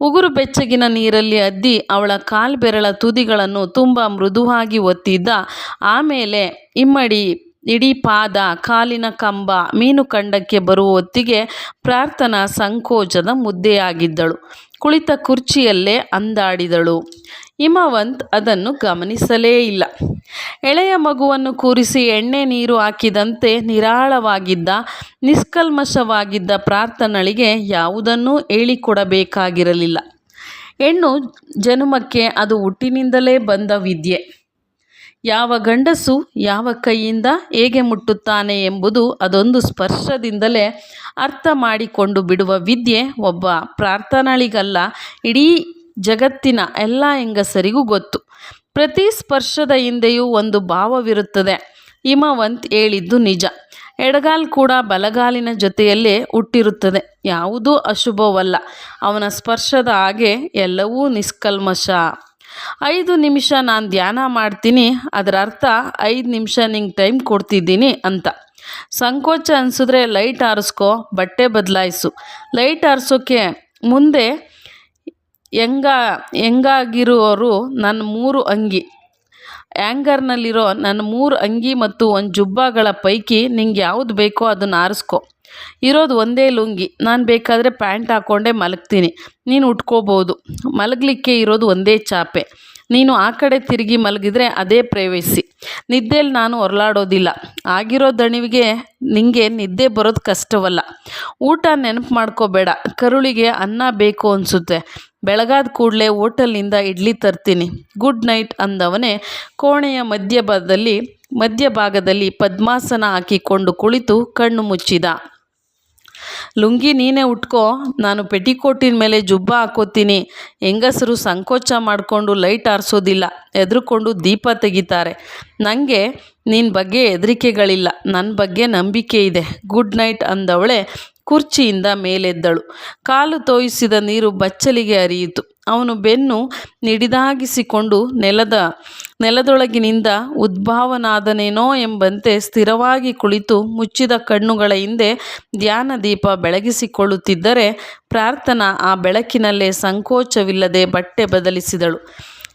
ಉಗುರು ಬೆಚ್ಚಗಿನ ನೀರಲ್ಲಿ ಅದ್ದಿ ಅವಳ ಕಾಲ್ಬೆರಳ ತುದಿಗಳನ್ನು ತುಂಬ ಮೃದುವಾಗಿ ಒತ್ತಿದ್ದ. ಆಮೇಲೆ ಇಮ್ಮಡಿ, ಇಡೀ ಪಾದ, ಕಾಲಿನ ಕಂಬ, ಮೀನು ಕಂಡಕ್ಕೆ ಬರುವ ಹೊತ್ತಿಗೆ ಪ್ರಾರ್ಥನಾ ಸಂಕೋಚದ ಮುದ್ದೆಯಾಗಿದ್ದಳು. ಕುಳಿತ ಕುರ್ಚಿಯಲ್ಲೇ ಅಂದಾಡಿದಳು. ಹಿಮವಂತ್ ಅದನ್ನು ಗಮನಿಸಲೇ ಇಲ್ಲ. ಎಳೆಯ ಮಗುವನ್ನು ಕೂರಿಸಿ ಎಣ್ಣೆ ನೀರು ಹಾಕಿದಂತೆ ನಿರಾಳವಾಗಿದ್ದ, ನಿಷ್ಕಲ್ಮಶವಾಗಿದ್ದ ಪ್ರಾರ್ಥನಳಿಗೆ ಯಾವುದನ್ನೂ ಹೇಳಿಕೊಡಬೇಕಾಗಿರಲಿಲ್ಲ. ಹೆಣ್ಣು ಜನುಮಕ್ಕೆ ಅದು ಹುಟ್ಟಿನಿಂದಲೇ ಬಂದ ವಿದ್ಯೆ. ಯಾವ ಗಂಡಸು ಯಾವ ಕೈಯಿಂದ ಹೇಗೆ ಮುಟ್ಟುತ್ತಾನೆ ಎಂಬುದು ಅದೊಂದು ಸ್ಪರ್ಶದಿಂದಲೇ ಅರ್ಥ ಮಾಡಿಕೊಂಡು ಬಿಡುವ ವಿದ್ಯೆ ಒಬ್ಬ ಪ್ರಾರ್ಥನಳಿಗಲ್ಲ. ಇಡೀ ಜಗತ್ತಿನ ಎಲ್ಲ ಹೆಂಗಸರಿಗೂ ಗೊತ್ತು. ಪ್ರತಿ ಸ್ಪರ್ಶದ ಹಿಂದೆಯೂ ಒಂದು ಭಾವವಿರುತ್ತದೆ. ಹಿಮವಂತ್ ಹೇಳಿದ್ದು ನಿಜ. ಎಡಗಾಲ್ ಕೂಡ ಬಲಗಾಲಿನ ಜೊತೆಯಲ್ಲೇ ಹುಟ್ಟಿರುತ್ತದೆ. ಯಾವುದೂ ಅಶುಭವಲ್ಲ. ಅವನ ಸ್ಪರ್ಶದ ಹಾಗೆ ಎಲ್ಲವೂ ನಿಷ್ಕಲ್ಮಶ. ಐದು ನಿಮಿಷ ನಾನು ಧ್ಯಾನ ಮಾಡ್ತೀನಿ. ಅದರ ಅರ್ಥ ಐದು ನಿಮಿಷ ನಿಂಗೆ ಟೈಮ್ ಕೊಡ್ತಿದ್ದೀನಿ ಅಂತ. ಸಂಕೋಚ ಅನಿಸಿದ್ರೆ ಲೈಟ್ ಆರಿಸ್ಕೋ, ಬಟ್ಟೆ ಬದಲಾಯಿಸು. ಲೈಟ್ ಆರಿಸೋಕೆ ಮುಂದೆ ಹೆಂಗ ಯಂಗಾಗಿರುವವರು ನನ್ನ ಮೂರು ಅಂಗಿ. ಆ್ಯಂಗರ್ನಲ್ಲಿರೋ ನನ್ನ ಮೂರು ಅಂಗಿ ಮತ್ತು ಒಂದು ಜುಬ್ಬಾಗಳ ಪೈಕಿ ನಿಂಗೆ ಯಾವುದು ಬೇಕೋ ಅದನ್ನು ಆರಿಸ್ಕೊ. ಇರೋದು ಒಂದೇ ಲುಂಗಿ. ನಾನು ಬೇಕಾದರೆ ಪ್ಯಾಂಟ್ ಹಾಕ್ಕೊಂಡೇ ಮಲಗ್ತೀನಿ. ನೀನು ಉಟ್ಕೋಬೋದು. ಮಲಗಲಿಕ್ಕೆ ಇರೋದು ಒಂದೇ ಚಾಪೆ. ನೀನು ಆ ಕಡೆ ತಿರುಗಿ ಮಲಗಿದ್ರೆ ಅದೇ ಪ್ರೈವೇಸಿ ನಿದ್ದೆಯಲ್ಲಿ ನಾನು ಹೊರಲಾಡೋದಿಲ್ಲ ಆಗಿರೋ ದಣಿವಿಗೆ ನಿಂಗೆ ನಿದ್ದೆ ಬರೋದು ಕಷ್ಟವಲ್ಲ. ಊಟ ನೆನಪು ಮಾಡ್ಕೋಬೇಡ. ಕರುಳಿಗೆ ಅನ್ನ ಬೇಕು ಅನಿಸುತ್ತೆ. ಬೆಳಗಾದ ಕೂಡಲೇ ಹೋಟೆಲ್ನಿಂದ ಇಡ್ಲಿ ತರ್ತೀನಿ. ಗುಡ್ ನೈಟ್ ಅಂದವನೇ ಕೋಣೆಯ ಮಧ್ಯಭಾಗದಲ್ಲಿ ಮಧ್ಯಭಾಗದಲ್ಲಿ ಪದ್ಮಾಸನ ಹಾಕಿಕೊಂಡು ಕುಳಿತು ಕಣ್ಣು ಮುಚ್ಚಿದ. ಲುಂಗಿ ನೀನೇ ಉಟ್ಕೋ, ನಾನು ಪೆಟಿಕೋಟಿನ ಮೇಲೆ ಜುಬ್ಬ ಹಾಕೋತೀನಿ. ಹೆಂಗಸರು ಸಂಕೋಚ ಮಾಡಿಕೊಂಡು ಲೈಟ್ ಆರಿಸೋದಿಲ್ಲ, ಹೆದರ್ಕೊಂಡು ದೀಪ ತೆಗಿತಾರೆ. ನನಗೆ ನಿನ್ನ ಬಗ್ಗೆ ಹೆದರಿಕೆಗಳಿಲ್ಲ ನನ್ನ ಬಗ್ಗೆ ನಂಬಿಕೆ ಇದೆ. Good night ಅಂದವಳೆ ಕುರ್ಚಿಯಿಂದ ಮೇಲೆದ್ದಳು. ಕಾಲು ತೋಯಿಸಿದ ನೀರು ಬಚ್ಚಲಿಗೆ ಹರಿಯಿತು. ಅವನು ಬೆನ್ನು ನಿಡಿದಾಗಿಸಿಕೊಂಡು ನೆಲದ ನೆಲದೊಳಗಿನಿಂದ ಉದ್ಭಾವನಾದನೇನೋ ಎಂಬಂತೆ ಸ್ಥಿರವಾಗಿ ಕುಳಿತು ಮುಚ್ಚಿದ ಕಣ್ಣುಗಳ ಹಿಂದೆ ಧ್ಯಾನ ದೀಪ ಬೆಳಗಿಸಿಕೊಳ್ಳುತ್ತಿದ್ದರೆ ಪ್ರಾರ್ಥನಾ ಆ ಬೆಳಕಿನಲ್ಲೇ ಸಂಕೋಚವಿಲ್ಲದೆ ಬಟ್ಟೆ ಬದಲಿಸಿದಳು.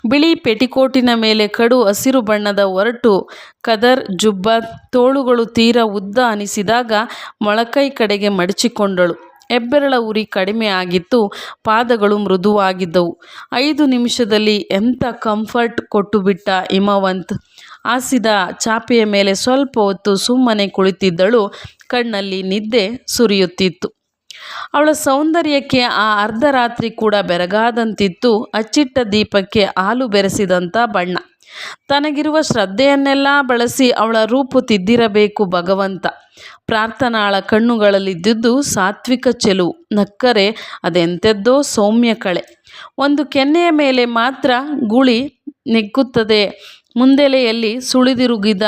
ಬಿಳಿ ಪೆಟಿಕೋಟಿನ ಮೇಲೆ ಕಡು ಹಸಿರು ಬಣ್ಣದ ಒರಟು, ಕದರ್, ಜುಬ್ಬ, ತೋಳುಗಳು ತೀರ ಉದ್ದ ಅನಿಸಿದಾಗ ಮೊಳಕೈ ಕಡೆಗೆ ಮಡಚಿಕೊಂಡಳು. ಹೆಬ್ಬೆರಳ ಉರಿ ಕಡಿಮೆ ಆಗಿತ್ತು, ಪಾದಗಳು ಮೃದುವಾಗಿದ್ದವು. ಐದು ನಿಮಿಷದಲ್ಲಿ ಎಂಥ ಕಂಫರ್ಟ್ ಕೊಟ್ಟುಬಿಟ್ಟ ಹಿಮವಂತ್. ಹಾಸಿದ ಚಾಪೆಯ ಮೇಲೆ ಸ್ವಲ್ಪ ಹೊತ್ತು ಸುಮ್ಮನೆ ಕುಳಿತಿದ್ದಳು, ಕಣ್ಣಲ್ಲಿ ನಿದ್ದೆ ಸುರಿಯುತ್ತಿತ್ತು. ಅವಳ ಸೌಂದರ್ಯಕ್ಕೆ ಆ ಅರ್ಧರಾತ್ರಿ ಕೂಡ ಬೆರಗಾದಂತಿತ್ತು, ಅಚ್ಚಿಟ್ಟ ದೀಪಕ್ಕೆ ಹಾಲು ಬೆರೆಸಿದಂಥ ಬಣ್ಣ. ತನಗಿರುವ ಶ್ರದ್ಧೆಯನ್ನೆಲ್ಲ ಬಳಸಿ ಅವಳ ರೂಪು ತಿದ್ದಿರಬೇಕು ಭಗವಂತ. ಪ್ರಾರ್ಥನಾಳ ಕಣ್ಣುಗಳಲ್ಲಿದ್ದುದು ಸಾತ್ವಿಕ ಚೆಲುವು ನಕ್ಕರೆ, ಅದೆಂತೆದ್ದೋ ಸೌಮ್ಯ ಕಳೆ. ಒಂದು ಕೆನ್ನೆಯ ಮೇಲೆ ಮಾತ್ರ ಗುಳಿ ನೆಗ್ಗುತ್ತದೆ. ಮುಂದೆಲೆಯಲ್ಲಿ ಸುಳಿದಿರುಗಿದ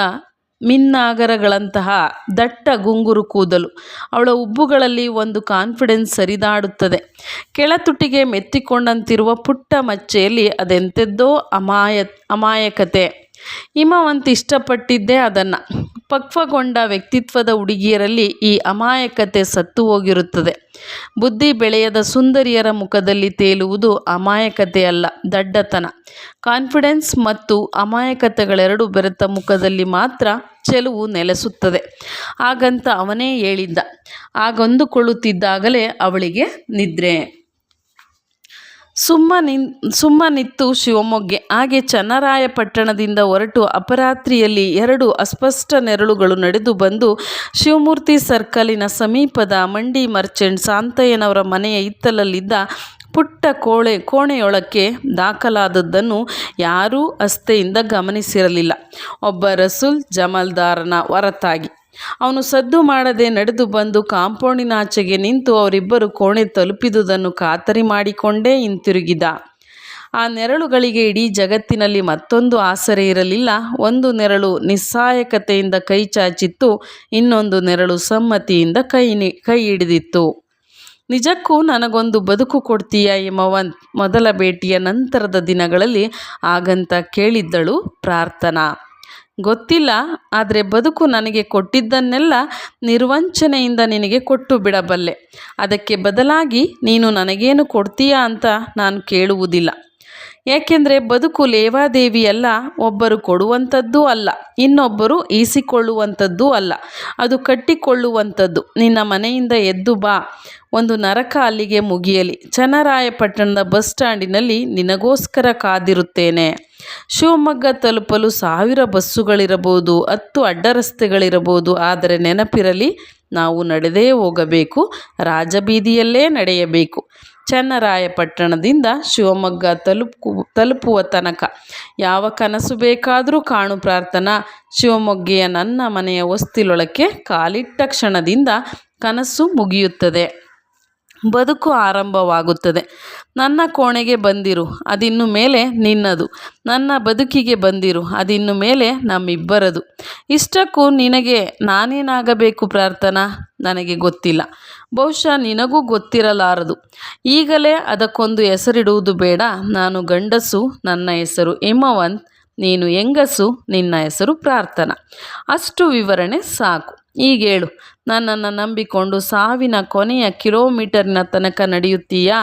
ಮಿನ್ನಾಗರಗಳಂತಹ ದಟ್ಟ ಗುಂಗುರು ಕೂದಲು. ಅವಳ ಉಬ್ಬುಗಳಲ್ಲಿ ಒಂದು ಕಾನ್ಫಿಡೆನ್ಸ್ ಸರಿದಾಡುತ್ತದೆ. ಕೆಳತುಟಿಗೆ ಮೆತ್ತಿಕೊಂಡಂತಿರುವ ಪುಟ್ಟ ಮಚ್ಚೆಯಲ್ಲಿ ಅದೆಂತೆದ್ದೋ ಅಮಾಯ, ಅಮಾಯಕತೆ. ಹಿಮವಂತ್ ಇಷ್ಟಪಟ್ಟಿದ್ದೆ ಅದನ್ನು. ಪಕ್ವಗೊಂಡ ವ್ಯಕ್ತಿತ್ವದ ಹುಡುಗಿಯರಲ್ಲಿ ಈ ಅಮಾಯಕತೆ ಸತ್ತು ಹೋಗಿರುತ್ತದೆ. ಬುದ್ಧಿ ಬೆಳೆಯದ ಸುಂದರಿಯರ ಮುಖದಲ್ಲಿ ತೇಲುವುದು ಅಮಾಯಕತೆಯಲ್ಲ ದಡ್ಡತನ. ಕಾನ್ಫಿಡೆನ್ಸ್ ಮತ್ತು ಅಮಾಯಕತೆಗಳೆರಡು ಬೆರೆತ ಮುಖದಲ್ಲಿ ಮಾತ್ರ ಚೆಲುವು ನೆಲೆಸುತ್ತದೆ. ಹಾಗಂತ ಅವನೇ ಹೇಳಿದ್ದ. ಹಾಗೊಂದುಕೊಳ್ಳುತ್ತಿದ್ದಾಗಲೇ ಅವಳಿಗೆ ನಿದ್ರೆ. ಸುಮ್ಮನಿನ್ ಸುಮ್ಮನಿತ್ತು ಶಿವಮೊಗ್ಗೆ, ಹಾಗೆ ಚನ್ನರಾಯಪಟ್ಟಣದಿಂದ ಹೊರಟು ಅಪರಾತ್ರಿಯಲ್ಲಿ ಎರಡು ಅಸ್ಪಷ್ಟ ನೆರಳುಗಳು ನಡೆದು ಬಂದು ಶಿವಮೂರ್ತಿ ಸರ್ಕಲಿನ ಸಮೀಪದ ಮಂಡಿ ಮರ್ಚೆಂಟ್ ಸಾಂತಯ್ಯನವರ ಮನೆಯ ಹಿತ್ತಲಲ್ಲಿದ್ದ ಪುಟ್ಟ ಕೋಣೆ ಕೋಣೆಯೊಳಕ್ಕೆ ದಾಖಲಾದದ್ದನ್ನು ಯಾರೂ ಅಸ್ತೆಯಿಂದ ಗಮನಿಸಿರಲಿಲ್ಲ. ಒಬ್ಬ ರಸೂಲ್ ಜಮಲ್ದಾರನ ಹೊರತಾಗಿ. ಅವನು ಸದ್ದು ಮಾಡದೆ ನಡೆದು ಬಂದು ಕಾಂಪೌಂಡಿನ ಆಚೆಗೆ ನಿಂತು ಅವರಿಬ್ಬರು ಕೋಣೆ ತಲುಪಿದುದನ್ನು ಖಾತರಿ ಮಾಡಿಕೊಂಡೇ ಹಿಂತಿರುಗಿದ. ಆ ನೆರಳುಗಳಿಗೆ ಇಡೀ ಜಗತ್ತಿನಲ್ಲಿ ಮತ್ತೊಂದು ಆಸರೆ ಇರಲಿಲ್ಲ. ಒಂದು ನೆರಳು ನಿಸ್ಸಾಯಕತೆಯಿಂದ ಕೈ ಚಾಚಿತ್ತು, ಇನ್ನೊಂದು ನೆರಳು ಸಮ್ಮತಿಯಿಂದ ಕೈ ಕೈ ಹಿಡಿದಿತ್ತು. ನಿಜಕ್ಕೂ ನನಗೊಂದು ಬದುಕು ಕೊಡ್ತೀಯ ಎಂಬ ಮೊದಲ ಭೇಟಿಯ ನಂತರದ ದಿನಗಳಲ್ಲಿ, ಹಾಗಂತ ಕೇಳಿದ್ದಳು ಪ್ರಾರ್ಥನಾ. ಗೊತ್ತಿಲ್ಲ, ಆದರೆ ಬದುಕು ನನಗೆ ಕೊಟ್ಟಿದ್ದನ್ನೆಲ್ಲ ನಿರ್ವಂಚನೆಯಿಂದ ನಿನಗೆ ಕೊಟ್ಟು ಬಿಡಬಲ್ಲೆ. ಅದಕ್ಕೆ ಬದಲಾಗಿ ನೀನು ನನಗೇನು ಕೊಡ್ತೀಯಾ ಅಂತ ನಾನು ಕೇಳುವುದಿಲ್ಲ. ಏಕೆಂದರೆ ಬದುಕು ಲೇವಾದೇವಿಯಲ್ಲ, ಒಬ್ಬರು ಕೊಡುವಂಥದ್ದೂ ಅಲ್ಲ, ಇನ್ನೊಬ್ಬರು ಈಸಿಕೊಳ್ಳುವಂಥದ್ದೂ ಅಲ್ಲ. ಅದು ಕಟ್ಟಿಕೊಳ್ಳುವಂಥದ್ದು. ನಿನ್ನ ಮನೆಯಿಂದ ಎದ್ದು ಬಾ. ಒಂದು ನರಕ ಅಲ್ಲಿಗೆ ಮುಗಿಯಲಿ. ಚನ್ನರಾಯಪಟ್ಟಣದ ಬಸ್ ಸ್ಟ್ಯಾಂಡಿನಲ್ಲಿ ನಿನಗೋಸ್ಕರ ಕಾದಿರುತ್ತೇನೆ. ಶಿವಮೊಗ್ಗ ತಲುಪಲು ಸಾವಿರ ಬಸ್ಸುಗಳಿರಬಹುದು, ಹತ್ತು ಅಡ್ಡರಸ್ತೆಗಳಿರಬಹುದು ಆದರೆ ನೆನಪಿರಲಿ, ನಾವು ನಡೆದೇ ಹೋಗಬೇಕು, ರಾಜಬೀದಿಯಲ್ಲೇ ನಡೆಯಬೇಕು. ಚನ್ನರಾಯಪಟ್ಟಣದಿಂದ ಶಿವಮೊಗ್ಗ ತಲುಪು, ತಲುಪುವ ತನಕ. ಯಾವ ಕನಸು ಬೇಕಾದರೂ ಕಾಣು ಪ್ರಾರ್ಥನಾ. ಶಿವಮೊಗ್ಗೆಯ ನನ್ನ ಮನೆಯ ಹೊಸ್ತಿಲೊಳಕ್ಕೆ ಕಾಲಿಟ್ಟ ಕ್ಷಣದಿಂದ ಕನಸು ಮುಗಿಯುತ್ತದೆ. ಬದುಕು ಆರಂಭವಾಗುತ್ತದೆ. ನನ್ನ ಕೋಣೆಗೆ ಬಂದಿರು, ಅದಿನ್ನು ಮೇಲೆ ನಿನ್ನದು. ನನ್ನ ಬದುಕಿಗೆ ಬಂದಿರು, ಅದಿನ್ನು ಮೇಲೆ ನಮ್ಮಿಬ್ಬರದು. ಇಷ್ಟಕ್ಕೂ ನಿನಗೆ ನಾನೇನಾಗಬೇಕು ಪ್ರಾರ್ಥನಾ? ನನಗೆ ಗೊತ್ತಿಲ್ಲ. ಬಹುಶಃ ನಿನಗೂ ಗೊತ್ತಿರಲಾರದು. ಈಗಲೇ ಅದಕ್ಕೊಂದು ಹೆಸರಿಡುವುದು ಬೇಡ. ನಾನು ಗಂಡಸು, ನನ್ನ ಹೆಸರು ಹಿಮವಂತ್, ನೀನು ಹೆಂಗಸು, ನಿನ್ನ ಹೆಸರು ಪ್ರಾರ್ಥನಾ. ಅಷ್ಟು ವಿವರಣೆ ಸಾಕು. ಈಗೇಳು ನನ್ನನ್ನು ನಂಬಿಕೊಂಡು ಸಾವಿನ ಕೊನೆಯ ಕಿಲೋಮೀಟರ್ನ ತನಕ ನಡೆಯುತ್ತೀಯಾ?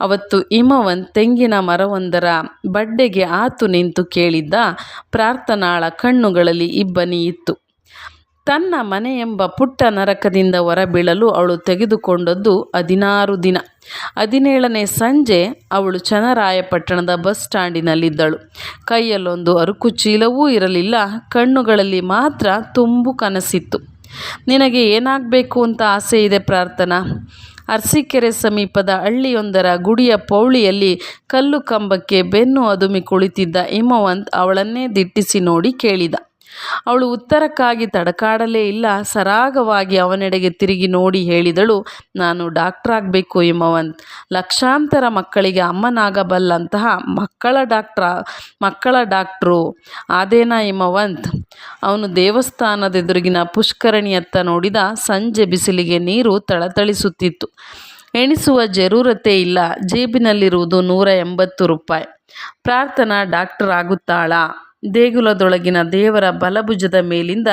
ಅವತ್ತು ಇಮವನ್ ತೆಂಗಿನ ಮರವೊಂದರ ಬಡ್ಡೆಗೆ ಆತು ನಿಂತು ಕೇಳಿದ್ದ ಪ್ರಾರ್ಥನಾಳ ಕಣ್ಣುಗಳಲ್ಲಿ ಇಬ್ಬನಿ ಇತ್ತು. ತನ್ನ ಮನೆ ಎಂಬ ಪುಟ್ಟ ನರಕದಿಂದ ಹೊರಬೀಳಲು ಅವಳು ತೆಗೆದುಕೊಂಡದ್ದು ಹದಿನಾರು ದಿನ. ಹದಿನೇಳನೇ ಸಂಜೆ ಅವಳು ಚನ್ನರಾಯಪಟ್ಟಣದ ಬಸ್ ಸ್ಟ್ಯಾಂಡಿನಲ್ಲಿದ್ದಳು ಕೈಯಲ್ಲೊಂದು ಅರುಕು ಚೀಲವೂ ಇರಲಿಲ್ಲ. ಕಣ್ಣುಗಳಲ್ಲಿ ಮಾತ್ರ ತುಂಬು ಕನಸಿತ್ತು. ನಿನಗೆ ಏನಾಗಬೇಕು ಅಂತ ಆಸೆ ಇದೆ ಪ್ರಾರ್ಥನಾ? ಅರಸೀಕೆರೆ ಸಮೀಪದ ಹಳ್ಳಿಯೊಂದರ ಗುಡಿಯ ಪೌಳಿಯಲ್ಲಿ ಕಲ್ಲು ಕಂಬಕ್ಕೆ ಬೆನ್ನು ಅದುಮಿ ಕುಳಿತಿದ್ದ ಹಿಮವಂತ್ ಅವಳನ್ನೇ ದಿಟ್ಟಿಸಿ ನೋಡಿ ಕೇಳಿದ. ಅವಳು ಉತ್ತರಕ್ಕಾಗಿ ತಡಕಾಡಲೇ ಇಲ್ಲ, ಸರಾಗವಾಗಿ ಅವನೆಡೆಗೆ ತಿರುಗಿ ನೋಡಿ ಹೇಳಿದಳು, ನಾನು ಡಾಕ್ಟ್ರಾಗಬೇಕು ಹಿಮವಂತ್ ಲಕ್ಷಾಂತರ ಮಕ್ಕಳಿಗೆ ಅಮ್ಮನಾಗಬಲ್ಲಂತಹ ಮಕ್ಕಳ ಡಾಕ್ಟ್ರ ಮಕ್ಕಳ ಡಾಕ್ಟ್ರು ಆದೇನ ಎಂಬವಂತ್. ಅವನು ದೇವಸ್ಥಾನದೆದುರಿಗಿನ ಪುಷ್ಕರಣಿಯತ್ತ ನೋಡಿದ ಸಂಜೆ ಬಿಸಿಲಿಗೆ ನೀರು ತಳತಳಿಸುತ್ತಿತ್ತು. ಎಣಿಸುವ ಜರೂರತೆ ಇಲ್ಲ, ಜೇಬಿನಲ್ಲಿರುವುದು ನೂರ ಎಂಬತ್ತು ರೂಪಾಯಿ. ಪ್ರಾರ್ಥನಾ ಡಾಕ್ಟರ್ ಆಗುತ್ತಾಳಾ? ದೇಗುಲದೊಳಗಿನ ದೇವರ ಬಲಭುಜದ ಮೇಲಿಂದ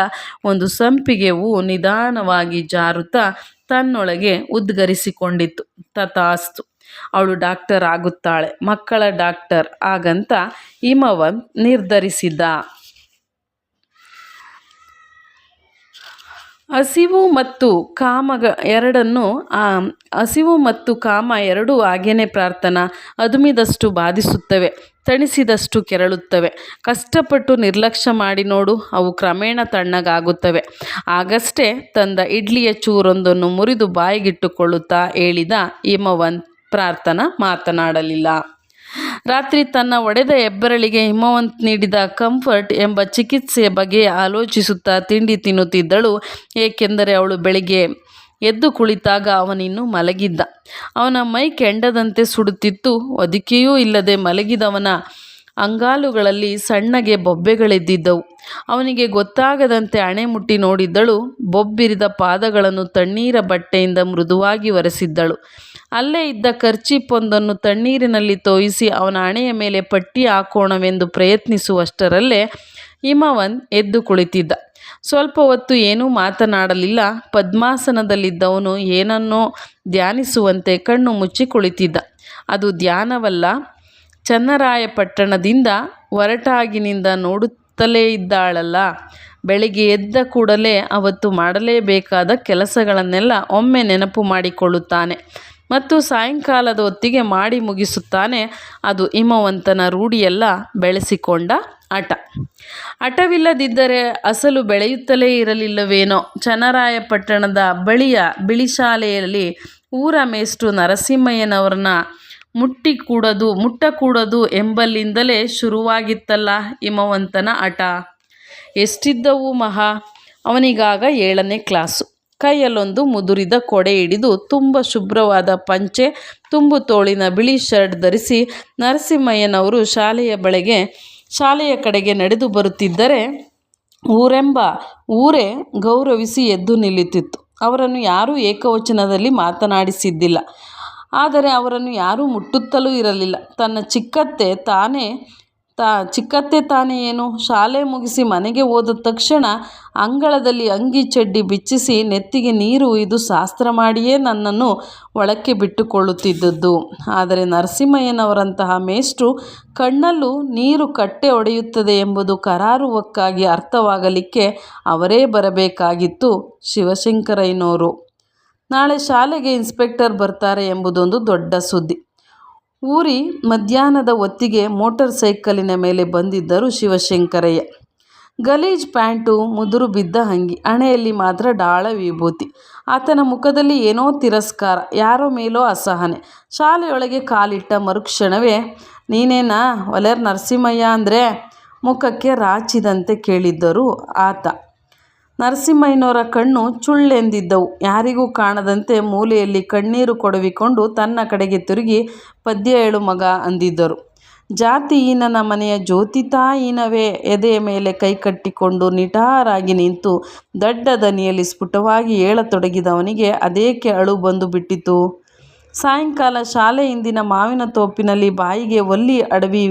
ಒಂದು ಸಂಪಿಗೆ ಹೂವು ನಿಧಾನವಾಗಿ ಜಾರುತ್ತಾ ತನ್ನೊಳಗೆ ಉದ್ಗರಿಸಿಕೊಂಡಿತ್ತು. ತಥಾಸ್ತು. ಅವಳು ಡಾಕ್ಟರ್ ಆಗುತ್ತಾಳೆ. ಮಕ್ಕಳ ಡಾಕ್ಟರ್ ಆಗಂತ ಹಿಮವನ್ ನಿರ್ಧರಿಸಿದ. ಹಸಿವು ಮತ್ತು ಕಾಮಗ ಎರಡನ್ನು ಹಸಿವು ಮತ್ತು ಕಾಮ ಎರಡೂ ಹಾಗೇನೆ ಪ್ರಾರ್ಥನಾ ಅದುಮಿದಷ್ಟು ಬಾಧಿಸುತ್ತವೆ. ತಣಿಸಿದಷ್ಟು ಕೆರಳುತ್ತವೆ. ಕಷ್ಟಪಟ್ಟು ನಿರ್ಲಕ್ಷ್ಯ ಮಾಡಿ ನೋಡು, ಅವು ಕ್ರಮೇಣ ತಣ್ಣಗಾಗುತ್ತವೆ. ಆಗಷ್ಟೇ ತಂದ ಇಡ್ಲಿಯ ಚೂರೊಂದನ್ನು ಮುರಿದು ಬಾಯಿಗಿಟ್ಟುಕೊಳ್ಳುತ್ತಾ ಹೇಳಿದ ಹಿಮವಂತ್ ಪ್ರಾರ್ಥನಾ ಮಾತನಾಡಲಿಲ್ಲ. ರಾತ್ರಿ ತನ್ನ ಒಡೆದ ಹೆಬ್ಬೆರಳಿಗೆ ಹಿಮವಂತ್ ನೀಡಿದ ಕಂಫರ್ಟ್ ಎಂಬ ಚಿಕಿತ್ಸೆಯ ಬಗ್ಗೆ ಆಲೋಚಿಸುತ್ತಾ ತಿಂಡಿ ತಿನ್ನುತ್ತಿದ್ದಳು, ಏಕೆಂದರೆ ಅವಳು ಬೆಳಿಗ್ಗೆ ಎದ್ದು ಕುಳಿತಾಗ ಅವನಿನ್ನೂ ಮಲಗಿದ್ದ. ಅವನ ಮೈ ಕೆಂಡದಂತೆ ಸುಡುತ್ತಿತ್ತು. ಒದಿಕೆಯೂ ಇಲ್ಲದೆ ಮಲಗಿದವನ ಅಂಗಾಲುಗಳಲ್ಲಿ ಸಣ್ಣಗೆ ಬೊಬ್ಬೆಗಳೆದ್ದಿದ್ದವು. ಅವನಿಗೆ ಗೊತ್ತಾಗದಂತೆ ಅಣೆ ಮುಟ್ಟಿ ನೋಡಿದ್ದಳು. ಬೊಬ್ಬಿರಿದ ಪಾದಗಳನ್ನು ತಣ್ಣೀರ ಬಟ್ಟೆಯಿಂದ ಮೃದುವಾಗಿ ಒರೆಸಿದ್ದಳು. ಅಲ್ಲೇ ಇದ್ದ ಕರ್ಚಿಪ್ಪೊಂದನ್ನು ತಣ್ಣೀರಿನಲ್ಲಿ ತೋಯಿಸಿ ಅವನ ಹಣೆಯ ಮೇಲೆ ಪಟ್ಟಿ ಹಾಕೋಣವೆಂದು ಪ್ರಯತ್ನಿಸುವಷ್ಟರಲ್ಲೇ ಹಿಮವನ್ ಎದ್ದು ಕುಳಿತಿದ್ದ. ಸ್ವಲ್ಪ ಹೊತ್ತು ಏನೂ ಮಾತನಾಡಲಿಲ್ಲ. ಪದ್ಮಾಸನದಲ್ಲಿದ್ದವನು ಏನನ್ನೋ ಧ್ಯಾನಿಸುವಂತೆ ಕಣ್ಣು ಮುಚ್ಚಿ ಕುಳಿತಿದ್ದ. ಅದು ಧ್ಯಾನವಲ್ಲ. ಚನ್ನರಾಯಪಟ್ಟಣದಿಂದ ಹೊರಟಾಗಿನಿಂದ ನೋಡುತ್ತಲೇ ಇದ್ದಾಳಲ್ಲ. ಬೆಳಿಗ್ಗೆ ಎದ್ದ ಕೂಡಲೇ ಅವತ್ತು ಮಾಡಲೇಬೇಕಾದ ಕೆಲಸಗಳನ್ನೆಲ್ಲ ಒಮ್ಮೆ ನೆನಪು ಮಾಡಿಕೊಳ್ಳುತ್ತಾನೆ. ಮತ್ತು ಸಾಯಂಕಾಲದ ಹೊತ್ತಿಗೆ ಮಾಡಿ ಮುಗಿಸುತ್ತಾನೆ. ಅದು ಹಿಮವಂತನ ರೂಢಿಯೆಲ್ಲ ಬೆಳೆಸಿಕೊಂಡ ಹಠ ಅಟವಿಲ್ಲದಿದ್ದರೆ ಅಸಲು ಬೆಳೆಯುತ್ತಲೇ ಇರಲಿಲ್ಲವೇನೋ. ಚನ್ನರಾಯಪಟ್ಟಣದ ಬಳಿಯ ಬಿಳಿಶಾಲೆಯಲ್ಲಿ ಊರ ಮೇಷ್ಟು ನರಸಿಂಹಯ್ಯನವರನ್ನ ಮುಟ್ಟಿಕೂಡದು, ಮುಟ್ಟಕೂಡದು ಎಂಬಲ್ಲಿಂದಲೇ ಶುರುವಾಗಿತ್ತಲ್ಲ ಹಿಮವಂತನ ಹಠ ಎಷ್ಟಿದ್ದವು ಮಹಾ? ಅವನಿಗಾಗ ಏಳನೇ ಕ್ಲಾಸು. ಕೈಯಲ್ಲೊಂದು ಮುದುರಿದ ಕೊಡೆ ಹಿಡಿದು ತುಂಬ ಶುಭ್ರವಾದ ಪಂಚೆ, ತುಂಬು ತೋಳಿನ ಬಿಳಿ ಶರ್ಟ್ ಧರಿಸಿ ನರಸಿಂಹಯ್ಯನವರು ಶಾಲೆಯ ಬಳಿಗೆ, ಶಾಲೆಯ ಕಡೆಗೆ ನಡೆದು ಬರುತ್ತಿದ್ದರೆ ಊರೆಂಬ ಊರೇ ಗೌರವಿಸಿ ಎದ್ದು ನಿಲ್ಲುತ್ತಿತ್ತು. ಅವರನ್ನು ಯಾರೂ ಏಕವಚನದಲ್ಲಿ ಮಾತನಾಡಿಸಿದ್ದಿಲ್ಲ. ಆದರೆ ಅವರನ್ನು ಯಾರೂ ಮುಟ್ಟುತ್ತಲೂ ಇರಲಿಲ್ಲ. ತನ್ನ ಚಿಕ್ಕತ್ತೆ ತಾನೇ ತಾ, ಚಿಕ್ಕತ್ತೆ ತಾನೇ ಏನು? ಶಾಲೆ ಮುಗಿಸಿ ಮನೆಗೆ ಹೋದ ತಕ್ಷಣ ಅಂಗಳದಲ್ಲಿ ಅಂಗಿ ಚಡ್ಡಿ ಬಿಚ್ಚಿಸಿ ನೆತ್ತಿಗೆ ನೀರು ಇದು ಶಾಸ್ತ್ರ ಮಾಡಿಯೇ ನನ್ನನ್ನು ಒಳಕ್ಕೆ ಬಿಟ್ಟುಕೊಳ್ಳುತ್ತಿದ್ದದ್ದು. ಆದರೆ ನರಸಿಂಹಯ್ಯನವರಂತಹ ಮೇಷ್ಟ್ರು ಕಣ್ಣಲ್ಲೂ ನೀರು ಕಟ್ಟೆ ಒಡೆಯುತ್ತದೆ ಎಂಬುದು ಕರಾರುವಕ್ಕಾಗಿ ಅರ್ಥವಾಗಲಿಕ್ಕೆ ಅವರೇ ಬರಬೇಕಾಗಿತ್ತು ಶಿವಶಂಕರಯ್ಯನವರು ನಾಳೆ ಶಾಲೆಗೆ ಇನ್ಸ್ಪೆಕ್ಟರ್ ಬರ್ತಾರೆ ಎಂಬುದೊಂದು ದೊಡ್ಡ ಸುದ್ದಿ. ಊರಿ ಮಧ್ಯಾಹ್ನದ ಹೊತ್ತಿಗೆ ಮೋಟರ್ ಸೈಕಲಿನ ಮೇಲೆ ಬಂದಿದ್ದರು ಶಿವಶಂಕರಯ್ಯ. ಗಲೀಜ್ ಪ್ಯಾಂಟು, ಮುದುರು ಬಿದ್ದ ಅಂಗಿ, ಹಣೆಯಲ್ಲಿ ಮಾತ್ರ ಡಾಳ ವಿಭೂತಿ. ಆತನ ಮುಖದಲ್ಲಿ ಏನೋ ತಿರಸ್ಕಾರ, ಯಾರೋ ಮೇಲೋ ಅಸಹನೆ. ಶಾಲೆಯೊಳಗೆ ಕಾಲಿಟ್ಟ ಮರುಕ್ಷಣವೇ, ನೀನೇನಾ, ಒಲೆರ್ ನರಸಿಂಹಯ್ಯ ಅಂದರೆ ಮುಖಕ್ಕೆ ರಾಚಿದಂತೆ ಕೇಳಿದ್ದರು ಆತ. ನರಸಿಂಹಯ್ಯನವರ ಕಣ್ಣು ಚುಳ್ಳೆಂದಿದ್ದವು. ಯಾರಿಗೂ ಕಾಣದಂತೆ ಮೂಲೆಯಲ್ಲಿ ಕಣ್ಣೀರು ಕೊಡವಿಕೊಂಡು ತನ್ನ ಕಡೆಗೆ ತಿರುಗಿ, ಪದ್ಯ ಹೇಳು ಮಗ ಅಂದಿದ್ದರು. ಜಾತಿಹೀನನ ಮನೆಯ ಜ್ಯೋತಿತಾಹೀನವೇ ಎದೆಯ ಮೇಲೆ ಕೈಕಟ್ಟಿಕೊಂಡು ನಿಟಾರಾಗಿ ನಿಂತು ದಡ್ಡ ದನಿಯಲ್ಲಿ ಸ್ಫುಟವಾಗಿ ಏಳತೊಡಗಿದವನಿಗೆ ಅದೇಕೆ ಅಳು ಬಂದು ಬಿಟ್ಟಿತು? ಸಾಯಂಕಾಲ ಶಾಲೆ ಹಿಂದಿನ ಮಾವಿನ ತೋಪಿನಲ್ಲಿ ಬಾಯಿಗೆ ಒಲ್ಲಿ ಅಡವಿ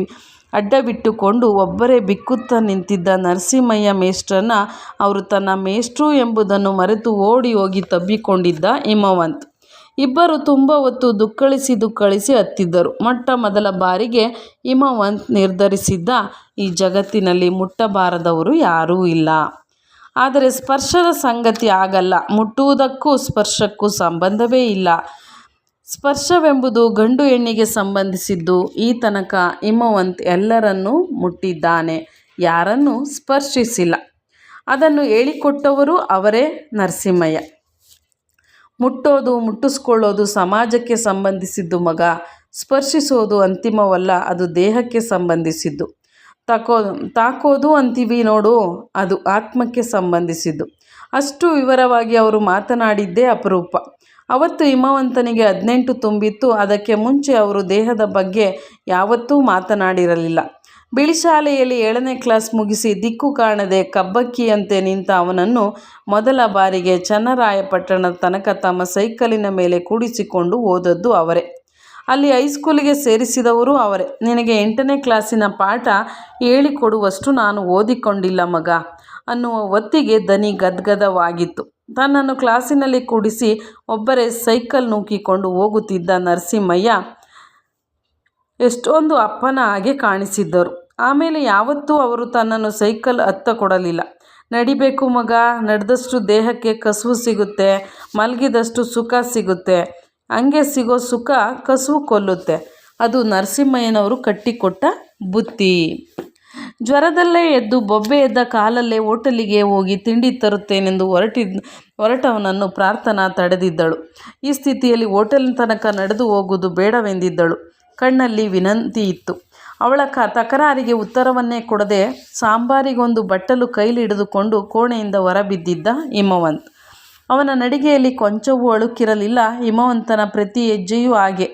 ಅಡ್ಡಬಿಟ್ಟುಕೊಂಡು ಒಬ್ಬರೇ ಬಿಕ್ಕುತ್ತಾ ನಿಂತಿದ್ದ ನರಸಿಂಹಯ್ಯ ಮೇಷ್ಟ್ರನ್ನ ಅವರು ತನ್ನ ಮೇಷ್ಟ್ರು ಎಂಬುದನ್ನು ಮರೆತು ಓಡಿ ಹೋಗಿ ತಬ್ಬಿಕೊಂಡಿದ್ದ ಹಿಮವಂತ್. ಇಬ್ಬರು ತುಂಬ ಹೊತ್ತು ದುಕ್ಕಳಿಸಿ ದುಕ್ಕಳಿಸಿ ಹತ್ತಿದ್ದರು. ಮೊಟ್ಟ ಮೊದಲ ಬಾರಿಗೆ ಹಿಮವಂತ್ ನಿರ್ಧರಿಸಿದ್ದ ಈ ಜಗತ್ತಿನಲ್ಲಿ ಮುಟ್ಟಬಾರದವರು ಯಾರೂ ಇಲ್ಲ. ಆದರೆ ಸ್ಪರ್ಶದ ಸಂಗತಿ ಆಗಲ್ಲ. ಮುಟ್ಟುವುದಕ್ಕೂ ಸ್ಪರ್ಶಕ್ಕೂ ಸಂಬಂಧವೇ ಇಲ್ಲ. ಸ್ಪರ್ಶವೆಂಬುದು ಗಂಡು ಹೆಣ್ಣಿಗೆ ಸಂಬಂಧಿಸಿದ್ದು, ಈ ತನಕ ಹಿಮವಂತ್ ಎಲ್ಲರನ್ನೂ ಮುಟ್ಟಿದ್ದಾನೆ, ಯಾರನ್ನೂ ಸ್ಪರ್ಶಿಸಿಲ್ಲ. ಅದನ್ನು ಹೇಳಿಕೊಟ್ಟವರು ಅವರೇ ನರಸಿಂಹಯ್ಯ. ಮುಟ್ಟೋದು, ಮುಟ್ಟಿಸ್ಕೊಳ್ಳೋದು ಸಮಾಜಕ್ಕೆ ಸಂಬಂಧಿಸಿದ್ದು ಮಗ, ಸ್ಪರ್ಶಿಸೋದು ಅಂತಿಮವಲ್ಲ, ಅದು ದೇಹಕ್ಕೆ ಸಂಬಂಧಿಸಿದ್ದು. ತಕೋ, ತಾಕೋದು ಅಂತೀವಿ ನೋಡು, ಅದು ಆತ್ಮಕ್ಕೆ ಸಂಬಂಧಿಸಿದ್ದು. ಅಷ್ಟು ವಿವರವಾಗಿ ಅವರು ಮಾತನಾಡಿದ್ದೇ ಅಪರೂಪ. ಅವತ್ತು ಹಿಮವಂತನಿಗೆ ಹದಿನೆಂಟು ತುಂಬಿತ್ತು. ಅದಕ್ಕೆ ಮುಂಚೆ ಅವರು ದೇಹದ ಬಗ್ಗೆ ಯಾವತ್ತೂ ಮಾತನಾಡಿರಲಿಲ್ಲ. ಬಿಳಿಶಾಲೆಯಲ್ಲಿ ಏಳನೇ ಕ್ಲಾಸ್ ಮುಗಿಸಿ ದಿಕ್ಕು ಕಾಣದೆ ಕಬ್ಬಕ್ಕಿಯಂತೆ ನಿಂತ ಅವನನ್ನು ಮೊದಲ ಬಾರಿಗೆ ಚನ್ನರಾಯಪಟ್ಟಣದ ತನಕ ತಮ್ಮ ಸೈಕಲಿನ ಮೇಲೆ ಕೂಡಿಸಿಕೊಂಡು ಓದದ್ದು ಅವರೇ. ಅಲ್ಲಿ ಹೈಸ್ಕೂಲಿಗೆ ಸೇರಿಸಿದವರು ಅವರೇ. ನಿನಗೆ ಎಂಟನೇ ಕ್ಲಾಸಿನ ಪಾಠ ಹೇಳಿಕೊಡುವಷ್ಟು ನಾನು ಓದಿಕೊಂಡಿಲ್ಲ ಮಗ ಅನ್ನುವ ಒತ್ತಿಗೆ ದನಿ ಗದ್ಗದವಾಗಿತ್ತು. ತನ್ನನ್ನು ಕ್ಲಾಸಿನಲ್ಲಿ ಕೂಡಿಸಿ ಒಬ್ಬರೇ ಸೈಕಲ್ ನೂಕಿಕೊಂಡು ಹೋಗುತ್ತಿದ್ದ ನರಸಿಂಹಯ್ಯ ಎಷ್ಟೊಂದು ಅಪ್ಪನ ಹಾಗೆ ಕಾಣಿಸಿದ್ದರು. ಆಮೇಲೆ ಯಾವತ್ತೂ ಅವರು ತನ್ನನ್ನು ಸೈಕಲ್ ಹತ್ತ ಕೊಡಲಿಲ್ಲ. ನಡಿಬೇಕು ಮಗ, ನಡೆದಷ್ಟು ದೇಹಕ್ಕೆ ಕಸುವು ಸಿಗುತ್ತೆ, ಮಲಗಿದಷ್ಟು ಸುಖ ಸಿಗುತ್ತೆ, ಹಂಗೆ ಸಿಗೋ ಸುಖ ಕಸುವು ಕೊಲ್ಲುತ್ತೆ. ಅದು ನರಸಿಂಹಯ್ಯನವರು ಕಟ್ಟಿಕೊಟ್ಟ ಬುತ್ತಿ. ಜ್ವರದಲ್ಲೇ ಎದ್ದು ಬೊಬ್ಬೆ ಎದ್ದ ಕಾಲಲ್ಲೇ ಹೋಟೆಲಿಗೆ ಹೋಗಿ ತಿಂಡಿ ತರುತ್ತೇನೆಂದು ಹೊರಟಿದ್ದ ಹೊರಟವನನ್ನು ಪ್ರಾರ್ಥನಾ ತಡೆದಿದ್ದಳು. ಈ ಸ್ಥಿತಿಯಲ್ಲಿ ಹೋಟೆಲ್ ತನಕ ನಡೆದು ಹೋಗುವುದು ಬೇಡವೆಂದಿದ್ದಳು. ಕಣ್ಣಲ್ಲಿ ವಿನಂತಿ ಇತ್ತು. ಅವಳ ಕ, ತಕರಾರಿಗೆ ಉತ್ತರವನ್ನೇ ಕೊಡದೆ ಸಾಂಬಾರಿಗೊಂದು ಬಟ್ಟಲು ಕೈಲಿ ಹಿಡಿದುಕೊಂಡು ಕೋಣೆಯಿಂದ ಹೊರಬಿದ್ದಿದ್ದ ಹಿಮವಂತ್. ಅವನ ನಡಿಗೆಯಲ್ಲಿ ಕೊಂಚವೂ ಅಳುಕಿರಲಿಲ್ಲ. ಹಿಮವಂತನ ಪ್ರತಿ ಹೆಜ್ಜೆಯೂ ಹಾಗೆ.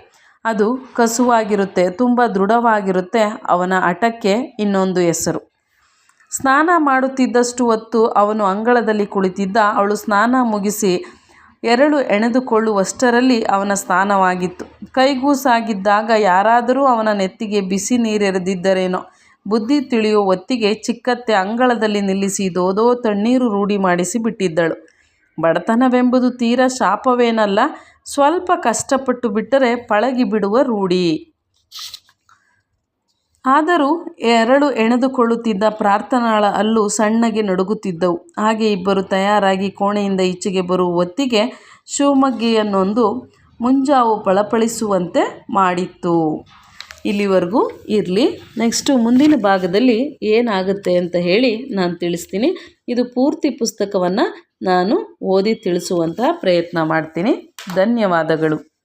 ಅದು ಕಸುವಾಗಿರುತ್ತೆ, ತುಂಬ ದೃಢವಾಗಿರುತ್ತೆ ಅವನ ಹಠಕ್ಕೆ ಇನ್ನೊಂದು ಹೆಸರು. ಸ್ನಾನ ಮಾಡುತ್ತಿದ್ದಷ್ಟು ಹೊತ್ತು ಅವನು ಅಂಗಳದಲ್ಲಿ ಕುಳಿತಿದ್ದ, ಅವಳು ಸ್ನಾನ ಮುಗಿಸಿ ಎರಳು ಎಣೆದುಕೊಳ್ಳುವಷ್ಟರಲ್ಲಿ ಅವನ ಸ್ನಾನವಾಗಿತ್ತು ಕೈಗೂಸಾಗಿದ್ದಾಗ ಯಾರಾದರೂ ಅವನ ನೆತ್ತಿಗೆ ಬಿಸಿ ನೀರೆರೆದಿದ್ದರೇನೋ, ಬುದ್ಧಿ ತಿಳಿಯುವ ಹೊತ್ತಿಗೆ ಚಿಕ್ಕತ್ತೆ ಅಂಗಳದಲ್ಲಿ ನಿಲ್ಲಿಸಿ ದೋದೋ ತಣ್ಣೀರು ರೂಢಿ ಮಾಡಿಸಿ ಬಿಟ್ಟಿದ್ದಳು. ಬಡತನವೆಂಬುದು ತೀರಾ ಶಾಪವೇನಲ್ಲ, ಸ್ವಲ್ಪ ಕಷ್ಟಪಟ್ಟು ಬಿಟ್ಟರೆ ಪಳಗಿ ಬಿಡುವ ರೂಢಿ. ಆದರೂ ಎರಳು ಎಣೆದುಕೊಳ್ಳುತ್ತಿದ್ದ ಪ್ರಾರ್ಥನಾಳ ಅಲ್ಲೂ ಸಣ್ಣಗೆ ನಡುಗುತ್ತಿದ್ದವು. ಹಾಗೆ ಇಬ್ಬರು ತಯಾರಾಗಿ ಕೋಣೆಯಿಂದ ಈಚೆಗೆ ಬರುವ ಹೊತ್ತಿಗೆ ಶಿವಮೊಗ್ಗೆಯನ್ನೊಂದು ಮುಂಜಾವು ಪಳಪಳಿಸುವಂತೆ ಮಾಡಿತ್ತು. ಇಲ್ಲಿವರೆಗೂ ಇರಲಿ. ನೆಕ್ಸ್ಟು ಮುಂದಿನ ಭಾಗದಲ್ಲಿ ಏನಾಗುತ್ತೆ ಅಂತ ಹೇಳಿ ನಾನು ತಿಳಿಸ್ತೀನಿ. ಇದು ಪೂರ್ತಿ ಪುಸ್ತಕವನ್ನು ನಾನು ಓದಿ ತಿಳಿಸುವಂತಹ ಪ್ರಯತ್ನ ಮಾಡ್ತೀನಿ. ಧನ್ಯವಾದಗಳು.